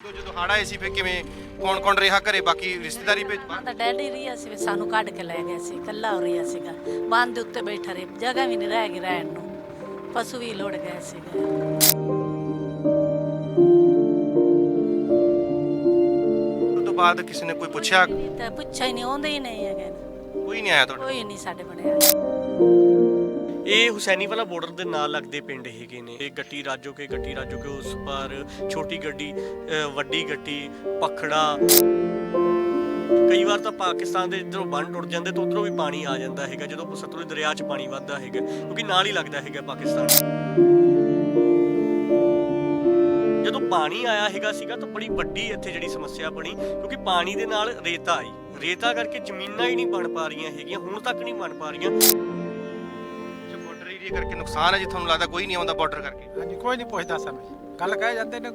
ਤੋਂ ਜਦੋਂ ਹੜ ਆਏ ਸੀ ਫਿਰ ਕਿਵੇਂ ਕੌਣ ਕੌਣ ਰਿਹਾ ਘਰੇ? ਬਾਕੀ ਰਿਸ਼ਤੇਦਾਰੀ ਵਿੱਚ ਮਾਂ ਤਾਂ ਡੈਡੀ ਰਹੀ ਸੀ ਵੀ ਸਾਨੂੰ ਕੱਢ ਕੇ ਲੈ ਗਿਆ ਸੀ ਕੱਲਾ ਹੋ ਰਿਹਾ ਸੀਗਾ। ਬੰਦ ਦੇ ਉੱਤੇ ਬੈਠਾ ਰਹੇ ਜਗ੍ਹਾ ਵੀ ਨਹੀਂ ਰਹਿ ਗਈ ਰਹਿਣ ਨੂੰ। ਪਸ਼ੂ ਵੀ ਲੁੜ ਗਏ ਸੀਗੇ। ਉਸ ਤੋਂ ਬਾਅਦ ਕਿਸੇ ਨੇ ਕੋਈ ਪੁੱਛਿਆ? ਤਾਂ ਪੁੱਛਿਆ ਹੀ ਨਹੀਂ ਆਉਂਦੇ ਹੀ ਨਹੀਂ ਹੈਗੇ। ਕੋਈ ਨਹੀਂ ਆਇਆ ਤੁਹਾਡੇ ਕੋਈ ਨਹੀਂ ਸਾਡੇ ਬਣਿਆ ਇਹ ਹੁਸੈਨੀਵਾਲਾ ਬਾਰਡਰ ਦੇ ਨਾਲ ਲੱਗਦੇ ਪਿੰਡ ਹੈਗੇ ਨੇ। ਇਹ ਗੱਟੀ ਰਾਜੋ ਕੇ ਗੱਟੀ ਰਾਜੋ ਕੇ ਉਸ ਪਾਰ ਛੋਟੀ ਗੱਡੀ ਅ, ਵੱਡੀ ਗੱਟੀ ਪਖੜਾ। ਕਈ ਵਾਰ ਤਾਂ ਪਾਕਿਸਤਾਨ ਦੇ ਇਧਰੋਂ ਬੰਨ ਟੁੱਟ ਜਾਂਦੇ ਤਾਂ ਉਧਰੋਂ ਵੀ ਪਾਣੀ ਆ ਜਾਂਦਾ ਹੈਗਾ ਜਦੋਂ ਸਤਲੁਜ ਦਰਿਆ 'ਚ ਪਾਣੀ ਵੱਧਦਾ ਹੈਗਾ ਕਿਉਂਕਿ ਨਾਲ ਹੀ ਲੱਗਦਾ ਹੈਗਾ ਪਾਕਿਸਤਾਨ। ਜਦੋਂ ਪਾਣੀ ਆਇਆ ਹੈਗਾ ਸੀਗਾ ਤਾਂ ਬੜੀ ਵੱਡੀ ਇੱਥੇ ਜਿਹੜੀ ਸਮੱਸਿਆ ਬਣੀ ਕਿਉਂਕਿ ਪਾਣੀ ਦੇ ਨਾਲ ਰੇਤਾ ਆਈ। ਰੇਤਾ ਕਰਕੇ ਜ਼ਮੀਨਾਂ ਹੀ ਨਹੀਂ ਬਣ ਪਾ ਰਹੀਆਂ ਹੈਗੀਆਂ ਹੁਣ ਤੱਕ ਨਹੀਂ ਬਣ ਪਾ ਰਹੀਆਂ। ਏਰੀਆ ਕਰਕੇ ਨੁਕਸਾਨ ਹੈ ਜੀ ਤੁਹਾਨੂੰ ਲੱਗਦਾ ਕੋਈ ਨਹੀਂ ਆਉਂਦਾ ਬਾਰਡਰ ਕਰਕੇ? ਹਾਂਜੀ ਕੋਈ ਨਹੀਂ ਪੁੱਛਦਾ ਸਾਨੂੰ ਜੀ। ਗੱਲ ਕਹਿ ਜਾਂਦੇ ਨੇ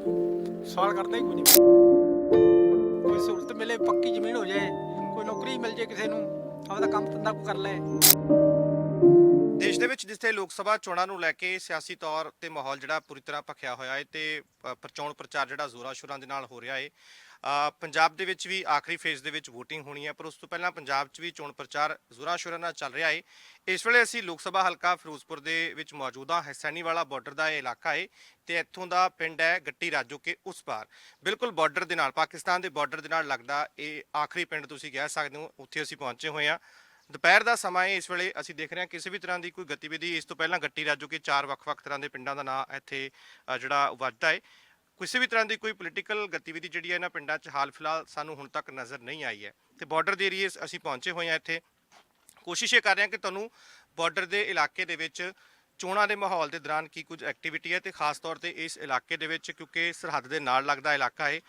ਸਵਾਲ ਕਰਦੇ ਹੀ ਕੋਈ ਨਹੀਂ। ਕੋਈ ਸਹੂਲਤ ਮਿਲੇ ਪੱਕੀ ਜ਼ਮੀਨ ਹੋ ਜਾਏ ਕੋਈ ਨੌਕਰੀ ਮਿਲ ਜੇ ਕਿਸੇ ਨੂੰ ਆਪਦਾ ਕੰਮ ਧੰਦਾ ਕੋਈ ਕਰ ਲੈ ਦੇਸ਼ ਦੇ ਵਿੱਚ ਜਿੱਥੇ ਲੋਕ ਸਭਾ ਚੋਣਾਂ ਨੂੰ ਲੈ ਕੇ ਸਿਆਸੀ ਤੌਰ ਤੇ ਮਾਹੌਲ ਜਿਹੜਾ ਪੂਰੀ ਤਰ੍ਹਾਂ ਭਖਿਆ ਹੋਇਆ ਹੈ ਤੇ ਅ, ਪ੍ਰਚੋਣ ਪ੍ਰਚਾਰ ਜਿਹੜਾ ਜ਼ੋਰਾਂ ਸ਼ੋਰਾਂ ਦੇ ਨਾਲ ਹੋ ਰਿਹਾ ਹੈ ਪੰਜਾਬ ਦੇ ਵਿੱਚ ਵੀ ਆਖਰੀ ਫੇਜ਼ ਦੇ ਵਿੱਚ VOTING ਹੋਣੀ ਹੈ ਪਰ ਉਸ ਤੋਂ ਪਹਿਲਾਂ ਪੰਜਾਬ 'ਚ ਵੀ ਚੋਣ ਪ੍ਰਚਾਰ ਜ਼ੋਰਾਂ ਸ਼ੋਰਾਂ ਨਾਲ ਚੱਲ ਰਿਹਾ ਹੈ ਇਸ ਵੇਲੇ ਅਸੀਂ ਲੋਕ ਸਭਾ ਹਲਕਾ ਫਿਰੋਜ਼ਪੁਰ ਦੇ ਵਿੱਚ ਮੌਜੂਦਾ ਹਸੈਨੀ ਵਾਲਾ ਬਾਰਡਰ ਦਾ ਇਹ ਇਲਾਕਾ ਹੈ ਤੇ ਇੱਥੋਂ ਦਾ ਪਿੰਡ ਹੈ ਗੱਟੀ ਰਾਜੋ ਕੇ ਉਸ ਪਾਰ। ਬਿਲਕੁਲ ਬਾਰਡਰ ਦੇ ਨਾਲ ਪਾਕਿਸਤਾਨ ਦੇ ਬਾਰਡਰ ਦੇ ਨਾਲ ਲੱਗਦਾ ਇਹ ਆਖਰੀ ਪਿੰਡ ਤੁਸੀਂ ਕਹਿ ਸਕਦੇ ਹੋ ਉੱਥੇ ਅਸੀਂ ਪਹੁੰਚੇ ਹੋਏ ਹਾਂ। ਦੁਪਹਿਰ ਦਾ ਸਮਾਂ ਹੈ ਇਸ ਵੇਲੇ ਅਸੀਂ ਦੇਖ ਰਹੇ ਹਾਂ ਕਿਸੇ ਵੀ ਤਰ੍ਹਾਂ ਦੀ ਕੋਈ ਗਤੀਵਿਧੀ ਇਸ ਤੋਂ ਪਹਿਲਾਂ ਗੱਟੀ ਰਾਜੋ ਕੇ ਚਾਰ ਵੱਖ-ਵੱਖ ਤਰ੍ਹਾਂ ਦੇ ਪਿੰਡਾਂ ਦਾ ਨਾਂ ਇੱਥੇ ਅ, ਜਿਹੜਾ ਵੱਜਦਾ ਹੈ ਕਿਸੇ ਵੀ ਤਰ੍ਹਾਂ ਦੀ ਕੋਈ ਪੋਲੀਟੀਕਲ ਗਤੀਵਿਧੀ ਜਿਹੜੀ ਹੈ ਇਹਨਾਂ ਪਿੰਡਾਂ 'ਚ ਹਾਲ ਫਿਲਹਾਲ ਸਾਨੂੰ ਹੁਣ ਤੱਕ ਨਜ਼ਰ ਨਹੀਂ ਆਈ ਹੈ ਤੇ ਬਾਰਡਰ ਦੇ ਏਰੀਏ ਅਸੀਂ ਪਹੁੰਚੇ ਹੋਏ ਹਾਂ ਇੱਥੇ। ਕੋਸ਼ਿਸ਼ ਇਹ ਕਰ ਰਹੇ ਹਾਂ ਕਿ ਤੁਹਾਨੂੰ ਬਾਰਡਰ ਦੇ ਇਲਾਕੇ ਦੇ ਵਿੱਚ ਚੋਣਾਂ ਦੇ ਮਾਹੌਲ ਦੇ ਦੌਰਾਨ ਕੀ ਕੁਝ ਐਕਟੀਵਿਟੀ ਹੈ ਤੇ ਖਾਸ ਤੌਰ ਤੇ ਇਸ ਇਲਾਕੇ ਦੇ ਵਿੱਚ ਕਿਉਂਕਿ ਸਰਹੱਦ ਦੇ ਨਾਲ ਲੱਗਦਾ ਇਲਾਕਾ ਹੈ